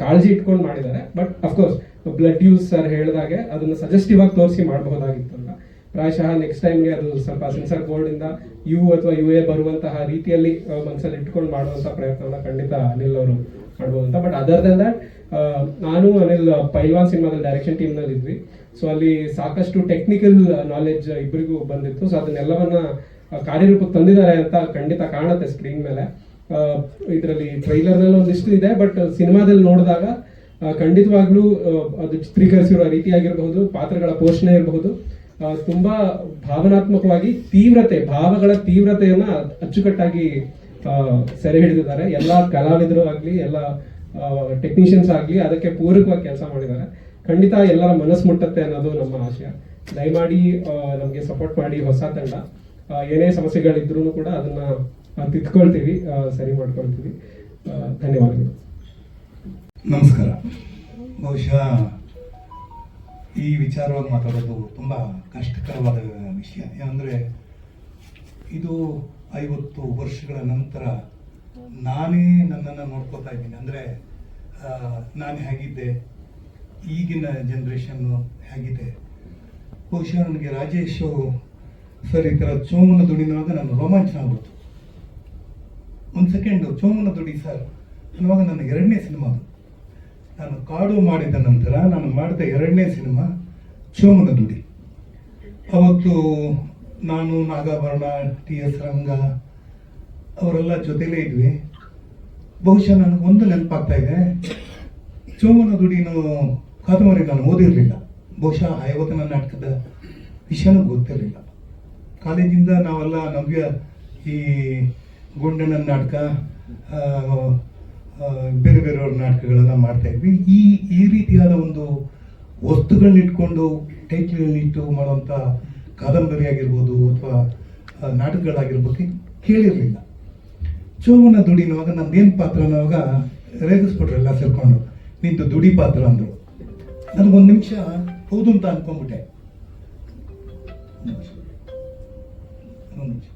ಕಾಳಜಿ ಇಟ್ಕೊಂಡು ಮಾಡಿದ್ದಾರೆ. But of course blood use sir ಹೇಳಿದಾಗೆ ಅದನ್ನ ಸಜೆಸ್ಟಿವ್ ಆಗಿ ತೋರಿಸಿ ಮಾಡಬಹುದಾಗಿತ್ತಲ್ಲ. ಪ್ರಾಯಶಃ ನೆಕ್ಸ್ಟ್ ಟೈಮ್ಗೆ ಅದು ಸ್ವಲ್ಪ ಸೆನ್ಸರ್ ಬೋರ್ಡ್ ಇಂದ ಯು ಅಥವಾ ಯು ಎ ಬರುವಂತಹ ರೀತಿಯಲ್ಲಿ ಮನಸ್ಸಲ್ಲಿ ಇಟ್ಕೊಂಡು ಮಾಡುವಂಥ ಪ್ರಯತ್ನವನ್ನ ಖಂಡಿತ ಅನಿಲ್ ಅವರು ಮಾಡ್ಬೋದು ಅಂತ ಬಟ್ ಅದರ್ ದನ್ ದಟ್ ನಾನು ಅನಿಲ್ ಪೈಲ್ವಾನ್ ಸಿನಿಮಾದಲ್ಲಿ ಡೈರೆಕ್ಷನ್ ಟೀಮ್ನಲ್ಲಿ ಇದ್ವಿ ಸೊ ಅಲ್ಲಿ ಸಾಕಷ್ಟು ಟೆಕ್ನಿಕಲ್ ನಾಲೆಜ್ ಇಬ್ಬರಿಗೂ ಬಂದಿತ್ತು. ಸೊ ಅದನ್ನೆಲ್ಲವನ್ನ ಕಾರ್ಯರೂಪಕ್ಕೆ ತಂದಿದ್ದಾರೆ ಅಂತ ಖಂಡಿತ ಕಾಣುತ್ತೆ ಸ್ಕ್ರೀನ್ ಮೇಲೆ. ಇದರಲ್ಲಿ ಟ್ರೈಲರ್ನಲ್ಲಿ ಒಂದಿಷ್ಟು ಇದೆ ಬಟ್ ಸಿನಿಮಾದಲ್ಲಿ ನೋಡಿದಾಗ ಖಂಡಿತವಾಗ್ಲೂ ಅದು ಚಿತ್ರೀಕರಿಸಿರುವ ರೀತಿಯಾಗಿರಬಹುದು, ಪಾತ್ರಗಳ ಪೋಷಣೆ ಇರಬಹುದು. ತುಂಬಾ ಭಾವನಾತ್ಮಕವಾಗಿ ತೀವ್ರತೆ, ಭಾವಗಳ ತೀವ್ರತೆಯನ್ನ ಅಚ್ಚುಕಟ್ಟಾಗಿ ಸೆರೆ ಹಿಡಿದಿದ್ದಾರೆ. ಎಲ್ಲ ಕಲಾವಿದರು ಆಗ್ಲಿ, ಎಲ್ಲ ಟೆಕ್ನಿಷಿಯನ್ಸ್ ಆಗ್ಲಿ, ಅದಕ್ಕೆ ಪೂರಕವಾಗಿ ಕೆಲಸ ಮಾಡಿದ್ದಾರೆ. ಖಂಡಿತ ಎಲ್ಲರ ಮನಸ್ಸು ಮುಟ್ಟತ್ತೆ ಅನ್ನೋದು ನಮ್ಮ ಆಶಯ. ದಯಮಾಡಿ ನಮಗೆ ಸಪೋರ್ಟ್ ಮಾಡಿ ಹೊಸ ತಂಡ. ಏನೇ ಸಮಸ್ಯೆಗಳಿದ್ರು ಕೂಡ ಅದನ್ನ ತಿದ್ಕೊಳ್ತೀವಿ ಸರಿ ಮಾಡ್ಕೊಳ್ತೀವಿ. ಧನ್ಯವಾದಗಳು. ನಮಸ್ಕಾರ. ಬಹುಶಃ ಈ ವಿಚಾರವಾಗಿ ಮಾತಾಡೋದು ತುಂಬ ಕಷ್ಟಕರವಾದ ವಿಷಯ. ಏನಂದರೆ ಇದು ಐವತ್ತು ವರ್ಷಗಳ ನಂತರ ನಾನೇ ನನ್ನನ್ನು ನೋಡ್ಕೋತಾ ಇದ್ದೀನಿ. ಅಂದರೆ ನಾನು ಹೇಗಿದ್ದೆ, ಈಗಿನ ಜನ್ರೇಷನ್ನು ಹೇಗಿದೆ. ಬಹುಶಃ ನನಗೆ ರಾಜೇಶ್ ಸರ್, ಈ ಥರ ಚೋಮನ ದುಡಿನುವಾಗ ನಾನು ರೋಮಾಂಚನ ಆಗ್ಬಿಡ್ತು. ಒಂದು ಸೆಕೆಂಡು ಚೋಮನ ದುಡಿ ಸರ್ ಅನ್ನುವಾಗ ನನ್ನ ಎರಡನೇ ಸಿನಿಮಾ ಅದು. ನಾನು ಕಾಡು ಮಾಡಿದ ನಂತರ ನಾನು ಮಾಡಿದ ಎರಡನೇ ಸಿನಿಮಾ ಚೋಮನ ದುಡಿ. ಅವತ್ತು ನಾನು, ನಾಗಾಭರಣ, ಟಿ ಎಸ್ ರಂಗ ಅವರೆಲ್ಲ ಜೊತೆಲೇ ಇದ್ವಿ. ಬಹುಶಃ ನನಗೆ ಒಂದು ನೆನಪಾಗ್ತಾ ಇದೆ. ಚೋಮನ ದುಡಿನೂ ಕಾದಂಬರಿ ನಾನು ಓದಿರಲಿಲ್ಲ. ಬಹುಶಃ ಐವತ್ತನ ನಾಟಕದ ವಿಷಯನೂ ಗೊತ್ತಿರಲಿಲ್ಲ. ಕಾಲೇಜಿಂದ ನಾವೆಲ್ಲ ನವ್ಯ ಈ ಗುಂಡನ ನಾಟಕ ಬೇರೆ ಬೇರೆಯವ್ರ ನಾಟಕಗಳೆಲ್ಲ ಮಾಡ್ತಾ ಇದ್ವಿ. ಈ ಈ ರೀತಿಯಾದ ಒಂದು ವಸ್ತುಗಳನ್ನಿಟ್ಕೊಂಡು, ಟೈಟ್ಲ್ಗಳನ್ನಿಟ್ಟು ಮಾಡುವಂಥ ಕಾದಂಬರಿ ಆಗಿರ್ಬೋದು ಅಥವಾ ನಾಟಕಗಳಾಗಿರ್ಬೋದು ಕೇಳಿರಲಿಲ್ಲ. ಚೋಮನ ದುಡಿನವಾಗ ನಂದೇನು ಪಾತ್ರ ಅನ್ನೋವಾಗ ರೇಗಿಸ್ಬಿಟ್ರು ಎಲ್ಲ ಸೇರ್ಕೊಂಡು ನಿಂತು ದುಡಿ ಪಾತ್ರ ಅಂದರು. ನನಗೊಂದು ನಿಮಿಷ ಹೌದು ಅಂತ ಅನ್ಕೊಂಡ್ಬಿಟ್ಟೆ. ಒಂದು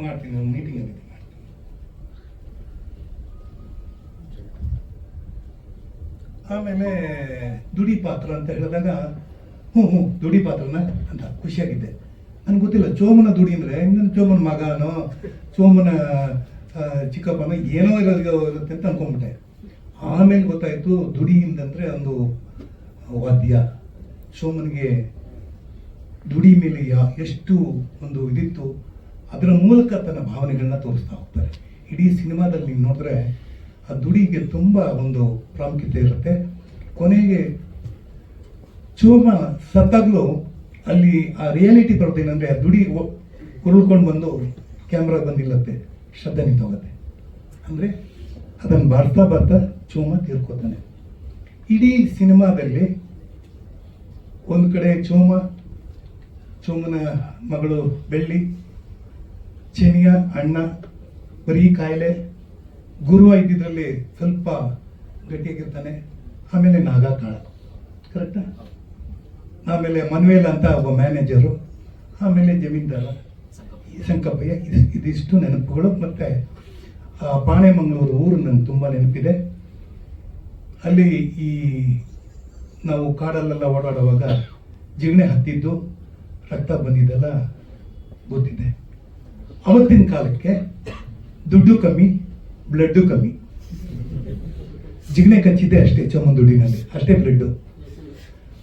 ಮಾಡ್ತೀನಿ ಒಂದು ಆಮೇಲೆ ದುಡಿ ಪಾತ್ರ ಅಂತ ಹೇಳಿದಾಗ, ಹ್ಞೂ ಹ್ಞೂ ದುಡಿ ಪಾತ್ರನ ಅಂತ ಖುಷಿಯಾಗಿದ್ದೆ. ನನಗೆ ಗೊತ್ತಿಲ್ಲ, ಚೋಮನ ದುಡಿ ಅಂದರೆ ಇನ್ನೊಂದು ಚೋಮನ ಮಗನೋ, ಚೋಮನ ಚಿಕ್ಕಪ್ಪನ ಏನೋ ಇರೋದು ಅಂತ ಅನ್ಕೊಂಡ್ಬಿಟ್ಟೆ. ಆಮೇಲೆ ಗೊತ್ತಾಯಿತು, ದುಡಿಯಿಂದಂದರೆ ಒಂದು ವಾದ್ಯ. ಸೋಮನಿಗೆ ದುಡಿ ಮೇಲೆ ಎಷ್ಟು ಒಂದು ಇದಿತ್ತು, ಅದರ ಮೂಲಕ ತನ್ನ ಭಾವನೆಗಳನ್ನ ತೋರಿಸ್ತಾ ಹೋಗ್ತಾರೆ. ಇಡೀ ಸಿನಿಮಾದಲ್ಲಿ ನೀವು ನೋಡಿದ್ರೆ ಆ ದುಡಿಗೆ ತುಂಬ ಒಂದು ಪ್ರಾಮುಖ್ಯತೆ ಇರುತ್ತೆ. ಕೊನೆಗೆ ಚೋಮ ಸತ್ತಾಗ್ಲೂ ಅಲ್ಲಿ ಆ ರಿಯಾಲಿಟಿ ಬರೋದೇನಂದ್ರೆ ಆ ದುಡಿ ಉರುಳ್ಕೊಂಡು ಬಂದು ಕ್ಯಾಮ್ರಾ ಬಂದಿಲ್ಲತ್ತೆ ಶ್ರದ್ಧೆ ನಿಂತೋಗುತ್ತೆ. ಅಂದರೆ ಅದನ್ನು ಬರ್ತಾ ಬರ್ತಾ ಚೋಮ ತೀರ್ಕೋತಾನೆ. ಇಡೀ ಸಿನಿಮಾದಲ್ಲಿ ಒಂದು ಕಡೆ ಚೋಮ ಚೋಮನ ಮಗಳು ಬೆಳ್ಳಿ ಚೆನಿಯ ಅಣ್ಣ, ಬರೀ ಕಾಯಿಲೆ ಗುರು ಇದ್ದಿದ್ರಲ್ಲಿ ಸ್ವಲ್ಪ ಗಟ್ಟಿಯಾಗಿರ್ತಾನೆ, ಆಮೇಲೆ ನಾಗ ಕಾಳ. ಕರೆಕ್ಟಾ ಆಮೇಲೆ ಮನ್ವೇಲ್ ಅಂತ ಒಬ್ಬ ಮ್ಯಾನೇಜರು ಆಮೇಲೆ ಜಮೀನ್ದಾರ. ಸಂಕಪ್ಪಯ್ಯ ಇದು ಇದಿಷ್ಟು ನೆನಪುಗಳು ಮತ್ತೆ ಪಾಣೆಮಂಗಳೂರು ಊರು ನಂಗೆ ತುಂಬ ನೆನಪಿದೆ. ಅಲ್ಲಿ ಈ ನಾವು ಕಾಡಲ್ಲೆಲ್ಲ ಓಡಾಡುವಾಗ ಜಿಗಣೆ ಹತ್ತಿದ್ದು ರಕ್ತ ಬಂದಿದ್ದೆಲ್ಲ ಗೊತ್ತಿದೆ. ಅವತ್ತಿನ ಕಾಲಕ್ಕೆ ದುಡ್ಡು ಕಮ್ಮಿ ಬ್ಲಡ್ಡು ಕಮ್ಮಿ. ಜಿಗ್ನೆ ಕಚ್ಚಿದ್ದೆ ಅಷ್ಟೇ ಚಮ್ಮಂದುಡಿನಲ್ಲಿ ಅಷ್ಟೇ ಬ್ಲಡ್ಡು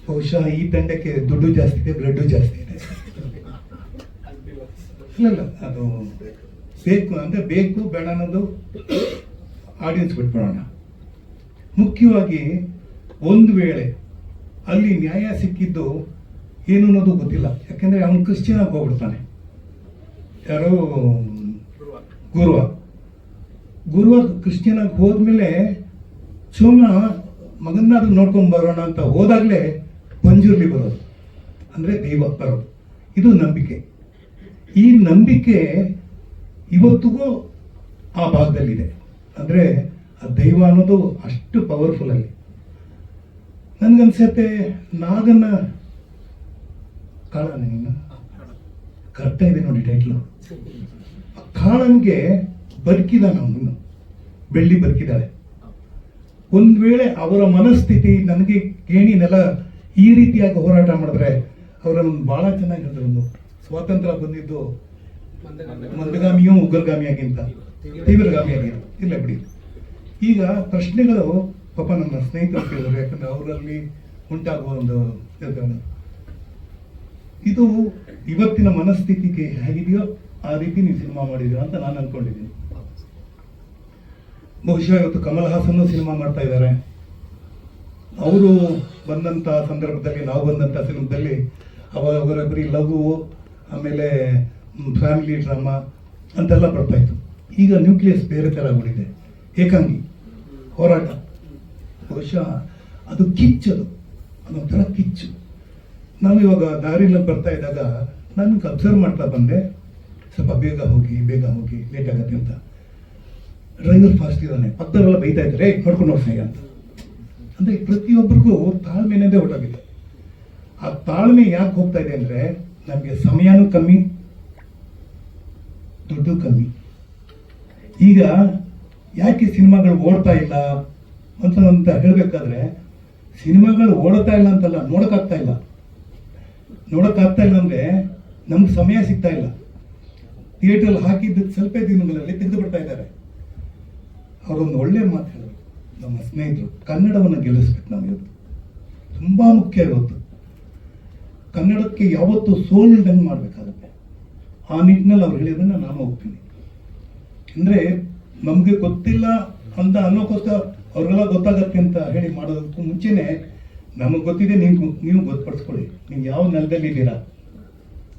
ಬಹುಶಃ ಈ ತಂಡಕ್ಕೆ ದುಡ್ಡು ಜಾಸ್ತಿ ಇದೆ ಬ್ಲಡ್ಡು ಜಾಸ್ತಿ ಇದೆ. ಇಲ್ಲ ಅದು ಬೇಕು, ಅಂದರೆ ಬೇಕು, ಬೇಡ ಅನ್ನೋದು ಆಡಿಯನ್ಸ್ ಬಿಟ್ಬಿಡೋಣ. ಮುಖ್ಯವಾಗಿ ಒಂದು ವೇಳೆ ಅಲ್ಲಿ ನ್ಯಾಯ ಸಿಕ್ಕಿದ್ದು ಏನು ಅನ್ನೋದು ಗೊತ್ತಿಲ್ಲ. ಯಾಕೆಂದರೆ ಅವನು ಕ್ರಿಶ್ಚಿಯನ್ ಆಗಿ ಹೋಗ್ಬಿಡ್ತಾನೆ ಯಾರೋ? ಗುರುವ. ಗುರುವ ಕ್ರಿಶ್ಚಿಯನ್ ಆಗಿ ಹೋದ್ಮೇಲೆ ಸೋಮ ಮಗನ್ನಾದ್ರೂ ನೋಡ್ಕೊಂಡ್ ಬರೋಣ ಅಂತ ಹೋದಾಗಲೇ ಪಂಜುರ್ಲಿ ಬರೋದು. ಅಂದರೆ ದೈವ ಬರೋದು ಇದು ನಂಬಿಕೆ. ಈ ನಂಬಿಕೆ ಇವತ್ತಿಗೂ ಆ ಭಾಗದಲ್ಲಿದೆ. ಅಂದರೆ ಆ ದೈವ ಅನ್ನೋದು ಅಷ್ಟು ಪವರ್ಫುಲ್ ಅಲ್ಲಿ. ನನ್ಗನ್ಸತ್ತೆ ನಾಗನ್ನ ಕಾಳನ ನೀನು ಕರೆಕ್ಟ್ ಇದೆ ನೋಡಿ ಟೈಟ್ಲು ಕಾಳನ್ಗೆ ಬದುಕಿದಾನ ಅವನು ಬೆಳ್ಳಿ ಬದುಕಿದ್ದಾಳೆ ಒಂದು ವೇಳೆ ಅವರ ಮನಸ್ಥಿತಿ ನನಗೆ ಗೇಣಿ ನೆಲ ಈ ರೀತಿಯಾಗಿ ಹೋರಾಟ ಮಾಡಿದ್ರೆ ಅವರನ್ನು ಬಹಳ ಚೆನ್ನಾಗಿ ಒಂದು ಸ್ವಾತಂತ್ರ್ಯ ಬಂದಿದ್ದು ಮಂದಗಾಮಿಯೂ ಉಗ್ರಗಾಮಿಯಾಗಿಂತ ತೀವ್ರಗಾಮಿಯಾಗಿ ಇಲ್ಲ ಬಿಡಿ. ಈಗ ಪ್ರಶ್ನೆಗಳು ಪಾಪ ನನ್ನ ಸ್ನೇಹಿತರು ಕೇಳಿದ್ರು, ಯಾಕಂದ್ರೆ ಅವರಲ್ಲಿ ಉಂಟಾಗುವ ಒಂದು. ಇದು ಇವತ್ತಿನ ಮನಸ್ಥಿತಿಗೆ ಹೇಗಿದೆಯೋ ಆ ರೀತಿ ನೀವು ಸಿನಿಮಾ ಮಾಡಿದೀರ ಅಂತ ನಾನು ಅನ್ಕೊಂಡಿದ್ದೀನಿ. ಬಹುಶಃ ಇವತ್ತು ಕಮಲ್ ಹಾಸನ್ ಸಿನಿಮಾ ಮಾಡ್ತಾ ಇದ್ದಾರೆ. ಅವರು ಬಂದಂತ ಸಂದರ್ಭದಲ್ಲಿ, ನಾವು ಬಂದಂತ ಸಿನಿಮಾದಲ್ಲಿ ಅವರ ಬರೀ ಲಘು, ಆಮೇಲೆ ಫ್ಯಾಮಿಲಿ ಡ್ರಾಮಾ ಅಂತೆಲ್ಲ ಬರ್ತಾ ಇತ್ತು. ಈಗ ನ್ಯೂಕ್ಲಿಯಸ್ ಬೇರೆ ಥರ ಆಗ್ಬಿಟ್ಟಿದೆ. ಏಕಾಂಗಿ, ಹೋರಾಟ. ಬಹುಶಃ ಅದು ಕಿಚ್ಚದು ಅದೊಂಥರ ಕಿಚ್ಚು. ನಾವು ಇವಾಗ ದಾರಿಯಲ್ಲಿ ಬರ್ತಾ ಇದ್ದಾಗ ನಾನು ಅಬ್ಸರ್ವ್ ಮಾಡ್ತಾ ಬಂದೆ. ಸ್ವಲ್ಪ ಬೇಗ ಹೋಗಿ ಬೇಗ ಹೋಗಿ ಲೇಟ್ ಆಗತ್ತೆ ಅಂತ. ಡ್ರೈವರ್ ಫಾಸ್ಟ್ ಇದ್ದಾನೆ. ಪಕ್ಕದವರೆಲ್ಲ ಬೈತಾ ಇದ್ದಾರೆ "ಏಯ್, ನೋಡ್ಕೊಂಡು ಹೋಗ್ತಾನೆ ಅಂತ. ಅಂದರೆ ಪ್ರತಿಯೊಬ್ಬರಿಗೂ ತಾಳ್ಮೆನೇ ಹೊರಟಾಗಿದೆ ಆ ತಾಳ್ಮೆ ಯಾಕೆ ಹೋಗ್ತಾ ಇದೆ ಅಂದರೆ ನಮಗೆ ಸಮಯನೂ ಕಮ್ಮಿ ದುಡ್ಡು ಕಮ್ಮಿ. ಈಗ ಯಾಕೆ ಸಿನಿಮಾಗಳು ಓಡ್ತಾ ಇಲ್ಲ? ಅಂತ ಹೇಳಬೇಕಾದ್ರೆ ಸಿನಿಮಾಗಳು ಓಡ್ತಾ ಇಲ್ಲ ಅಂತಲ್ಲ ನೋಡೋಕ್ಕಾಗ್ತಾ ಇಲ್ಲ. ನೋಡೋಕ್ಕಾಗ್ತಾ ಇಲ್ಲ ಅಂದರೆ ನಮ್ಗೆ ಸಮಯ ಸಿಗ್ತಾ ಇಲ್ಲ. ಥಿಯೇಟ್ರಲ್ಲಿ ಹಾಕಿದ್ದ ಸ್ವಲ್ಪ ದಿನಗಳಲ್ಲಿ ತೆಗೆದು ಬಿಡ್ತಾ ಇದ್ದಾರೆ. ಅವರೊಂದು ಒಳ್ಳೆ ಮಾತು ಹೇಳಿದ್ರು ನಮ್ಮ ಸ್ನೇಹಿತರು ಕನ್ನಡವನ್ನು ಗೆಲ್ಲಿಸ್ಬೇಕು ನಾವು ಇವತ್ತು. ತುಂಬ ಮುಖ್ಯ ಇವತ್ತು. ಕನ್ನಡಕ್ಕೆ ಯಾವತ್ತೂ ಸೋಲಿಲ್ದಂಗೆ ಮಾಡಬೇಕಾಗುತ್ತೆ. ಆ ನಿಟ್ಟಿನಲ್ಲಿ ಅವ್ರು ಹೇಳಿದ್ದನ್ನು ನಾನು ಹೋಗ್ತೀನಿ ಅಂದರೆ ನಮಗೆ ಗೊತ್ತಿಲ್ಲ ಅಂತ ಅನ್ನೋಕ್ಕೋಸ್ಕರ ಅವ್ರಿಗೆಲ್ಲ ಗೊತ್ತಾಗತ್ತೆ ಅಂತ ಹೇಳಿ ಮಾಡೋದಕ್ಕೂ ಮುಂಚೆನೆ ನಮಗೆ ಗೊತ್ತಿದೆ ನೀವು ನೀವು ಗೊತ್ತುಪಡಿಸ್ಕೊಳ್ಳಿ ನೀವು ಯಾವ ನೆಲದಲ್ಲಿ ಇದ್ದೀರಾ?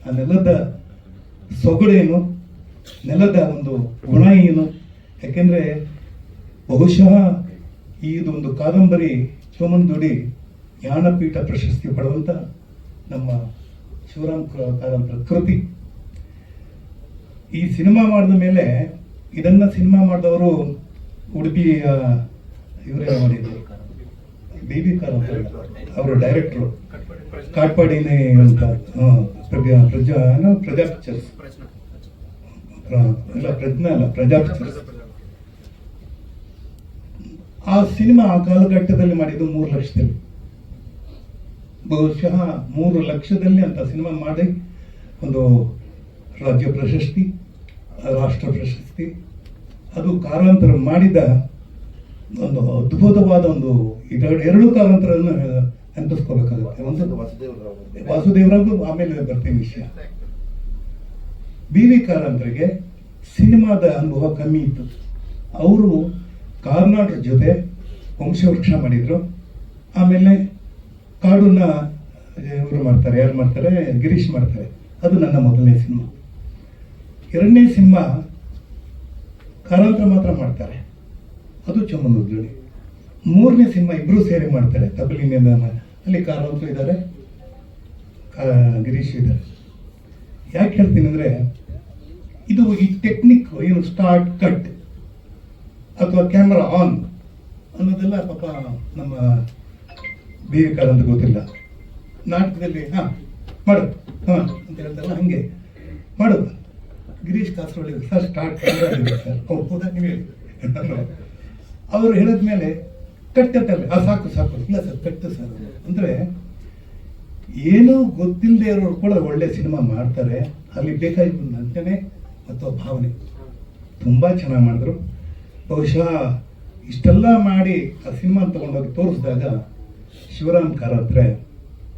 ಆ ನೆಲದ ಸೊಗಡೇನು ನೆಲದ ಒಂದು ಗುಣ ಏನು? ಯಾಕೆಂದರೆ ಬಹುಶಃ ಈ ಇದೊಂದು ಕಾದಂಬರಿ ಸೋಮನ್ ದುಡಿ ಜ್ಞಾನಪೀಠ ಪ್ರಶಸ್ತಿ ಪಡೆದಂಥ ನಮ್ಮ ಶಿವರಾಮ್ ಕಾದಂಬರಿ ಕೃತಿ. ಈ ಸಿನಿಮಾ ಮಾಡಿದ ಮೇಲೆ ಇದನ್ನ ಸಿನಿಮಾ ಮಾಡಿದವರು ಉಡುಪಿಯ ಇವರೇ ಮಾಡಿದ್ರು. ಬೇಬಿ ಕಾರ್ ಅಂತ. ಅವರು ಡೈರೆಕ್ಟ್ರು. ಕಾಟ್ಪಾಡಿನೇ ಅಂತ. ಹಾ, ಪ್ರಜಾ ಪ್ರಜಾ ಪ್ರಜಾ ಪಿಕ್ಚರ್ಸ್ ಇಲ್ಲ ಪ್ರಜ್ಞಾ ಅಲ್ಲ ಪ್ರಜಾ ಪಿಕ್ಚರ್ಸ್ ಆ ಸಿನಿಮಾ ಆ ಕಾಲಘಟ್ಟದಲ್ಲಿ ಮಾಡಿದ್ದು ಮೂರು ಲಕ್ಷದಲ್ಲಿ. ಬಹುಶಃ ಮೂರು ಲಕ್ಷದಲ್ಲಿ ಅಂತ ಸಿನಿಮಾ ಮಾಡಿ ಒಂದು ರಾಜ್ಯ ಪ್ರಶಸ್ತಿ ರಾಷ್ಟ್ರ ಪ್ರಶಸ್ತಿ. ಅದು ಕಾರಾಂತರ ಮಾಡಿದ ಒಂದು ಅದ್ಭುತವಾದ ಒಂದು ಎರಡು ಎರಡು ಕಾರಾಂತರವನ್ನು ನೆನಪಿಸ್ಕೋಬೇಕಾಗುತ್ತೆ ಒಂದು ವಾಸುದೇವರಾಗು ಆಮೇಲೆ ಬರ್ತೀನಿ ವಿಷಯ. ಬಿ ವಿ ಕಾರಂತರಿಗೆ ಸಿನಿಮಾದ ಅನುಭವ ಕಮ್ಮಿ ಇತ್ತು. ಅವರು ಕಾರ್ನಾಡ್ರ ಜೊತೆ ವಂಶವೃಕ್ಷ ಮಾಡಿದ್ರು. ಆಮೇಲೆ ಕಾಡನ್ನ ಇವರು ಮಾಡ್ತಾರೆ ಯಾರು ಮಾಡ್ತಾರೆ? ಗಿರೀಶ್ ಮಾಡ್ತಾರೆ. ಅದು ನನ್ನ ಮೊದಲನೇ ಸಿನಿಮಾ. ಎರಡನೇ ಸಿನಿಮಾ ಕಾರಂತರ ಮಾತ್ರ ಮಾಡ್ತಾರೆ. ಅದು ಚಮ್ಮನುದ್ರಿ ಮೂರನೇ ಸಿನಿಮಾ ಇಬ್ರು ಸೇರಿ ಮಾಡ್ತಾರೆ, ತಬಲಿ ನಿಧಾನ. ಅಲ್ಲಿ ಕಾರಂತು ಇದ್ದಾರೆ ಗಿರೀಶ್ ಇದ್ದಾರೆ. ಯಾಕೆ ಹೇಳ್ತೀನಿ ಅಂದರೆ, ಇದು ಈ ಟೆಕ್ನಿಕ್ ಏನು ಸ್ಟಾರ್ಟ್ ಕಟ್ ಅಥವಾ ಕ್ಯಾಮ್ರಾ ಆನ್ ಅನ್ನೋದೆಲ್ಲ ಪಾಪ ನಮ್ಮ ಬೇವಿಕಾರ ಅಂತ ಗೊತ್ತಿಲ್ಲ. ನಾಟಕದಲ್ಲಿ, ಹಾಂ, ಮಾಡು, ಹಾಂ, ಅಂತ ಹೇಳ್ತಾರಲ್ಲ, ಹಂಗೆ. ಮಾಡು. Girish Kasaravalli sir start sir. ಹೌದಾ? ನೀವು. ಹೇಳಿ ಅವರು ಹೇಳಿದ್ಮೇಲೆ ಮೇಲೆ ಕಟ್ಟತ್ತಲ್ಲ ಆ, ಸಾಕು ಸಾಕು. ಇಲ್ಲ ಸರ್ ಕಟ್ಟು ಸರ್ ಅಂದರೆ ಏನೂ ಗೊತ್ತಿಲ್ಲದೆ ಇರೋರು ಕೂಡ ಒಳ್ಳೆ ಸಿನಿಮಾ ಮಾಡ್ತಾರೆ. ಅಲ್ಲಿ ಬೇಕಾಗಿದ್ದು ನಟನೆ ಅಥವಾ ಭಾವನೆ. ತುಂಬ ಚೆನ್ನಾಗಿ ಮಾಡಿದ್ರು. ಬಹುಶಃ ಇಷ್ಟೆಲ್ಲ ಮಾಡಿ ಆ ಸಿನಿಮಾ ತಗೊಂಡೋಗಿ ತೋರಿಸಿದಾಗ ಶಿವರಾಮ್ ಕಾರತ್ರೆ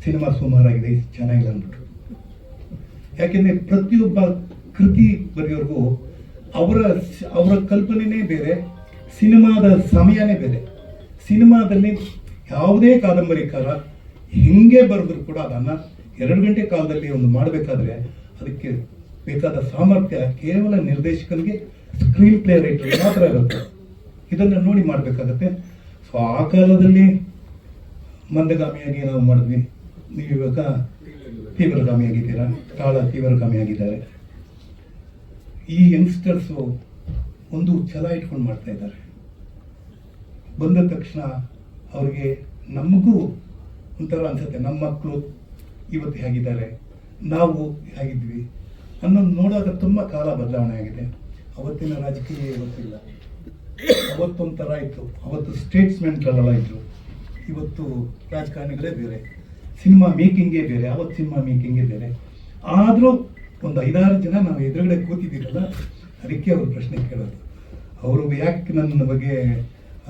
ಸಿನಿಮಾ ಸುಮಾರಾಗಿದೆ ಚೆನ್ನಾಗಿಲ್ಲ ಅಂದ್ಬಿಟ್ರು. ಯಾಕೆಂದರೆ ಪ್ರತಿಯೊಬ್ಬ ಕೃತಿ ಬರೆಯೋರ್ಗೂ ಅವರ ಅವರ ಕಲ್ಪನೆನೇ ಬೇರೆ. ಸಿನಿಮಾದ ಸಮಯನೇ ಬೇರೆ ಸಿನಿಮಾದಲ್ಲಿ ಯಾವುದೇ ಕಾದಂಬರಿಕಾರ ಹಿಂಗೆ ಬರೆದ್ರು ಕೂಡ ಅದನ್ನು ಎರಡು ಗಂಟೆ ಕಾಲದಲ್ಲಿ ಒಂದು ಮಾಡಬೇಕಾದ್ರೆ ಅದಕ್ಕೆ ಬೇಕಾದ ಸಾಮರ್ಥ್ಯ ಕೇವಲ ನಿರ್ದೇಶಕನಿಗೆ ಸ್ಕ್ರೀನ್ ಪ್ಲೇ ರೈಟರ್ ಮಾತ್ರ ಇರುತ್ತೆ. ಇದನ್ನು ನೋಡಿ ಮಾಡಬೇಕಾಗತ್ತೆ. ಸೊ ಆ ಕಾಲದಲ್ಲಿ ಮಂದಗಾಮಿಯಾಗಿ ನಾವು ಮಾಡಿದ್ವಿ. ನೀವು ಇವಾಗ ತೀವ್ರಗಾಮಿಯಾಗಿದ್ದೀರಾ? ಕಾಳ ತೀವ್ರಗಾಮಿಯಾಗಿದ್ದಾರೆ. ಈ ಯಂಗ್ಸ್ಟರ್ಸು ಒಂದು ಛಲ ಇಟ್ಕೊಂಡು ಮಾಡ್ತಾ ಇದ್ದಾರೆ. ಬಂದ ತಕ್ಷಣ ಅವ್ರಿಗೆ ನಮಗೂ ಒಂಥರ ಅನ್ಸುತ್ತೆ. ನಮ್ಮ ಮಕ್ಕಳು ಇವತ್ತು ಹೇಗಿದ್ದಾರೆ? ನಾವು ಹೇಗಿದ್ವಿ? ಅನ್ನೋದು ನೋಡೋಕೆ ತುಂಬ ಕಾಲ ಬದಲಾವಣೆ ಆಗಿದೆ. ಅವತ್ತಿನ ರಾಜಕೀಯ ಇವತ್ತಿಲ್ಲ ಅವತ್ತೊಂಥರ ಇತ್ತು. ಅವತ್ತು ಸ್ಟೇಟ್ಸ್ಮೆಂಟ್ಗಳೆಲ್ಲ ಇದ್ರು ಇವತ್ತು ರಾಜಕಾರಣಿಗಳೇ ಬೇರೆ. ಸಿನಿಮಾ ಮೇಕಿಂಗೇ ಬೇರೆ. ಅವತ್ತು ಸಿನಿಮಾ ಮೇಕಿಂಗೇ ಬೇರೆ. ಆದರೂ ಒಂದು ಐದಾರು ಜನ ನಾವು ಎದುರುಗಡೆ ಕೂತಿದ್ದೀರಲ್ಲ, ಅದಕ್ಕೆ ಅವರು ಪ್ರಶ್ನೆ ಕೇಳೋದು. ಅವರು ಯಾಕೆ ನನ್ನ ಬಗ್ಗೆ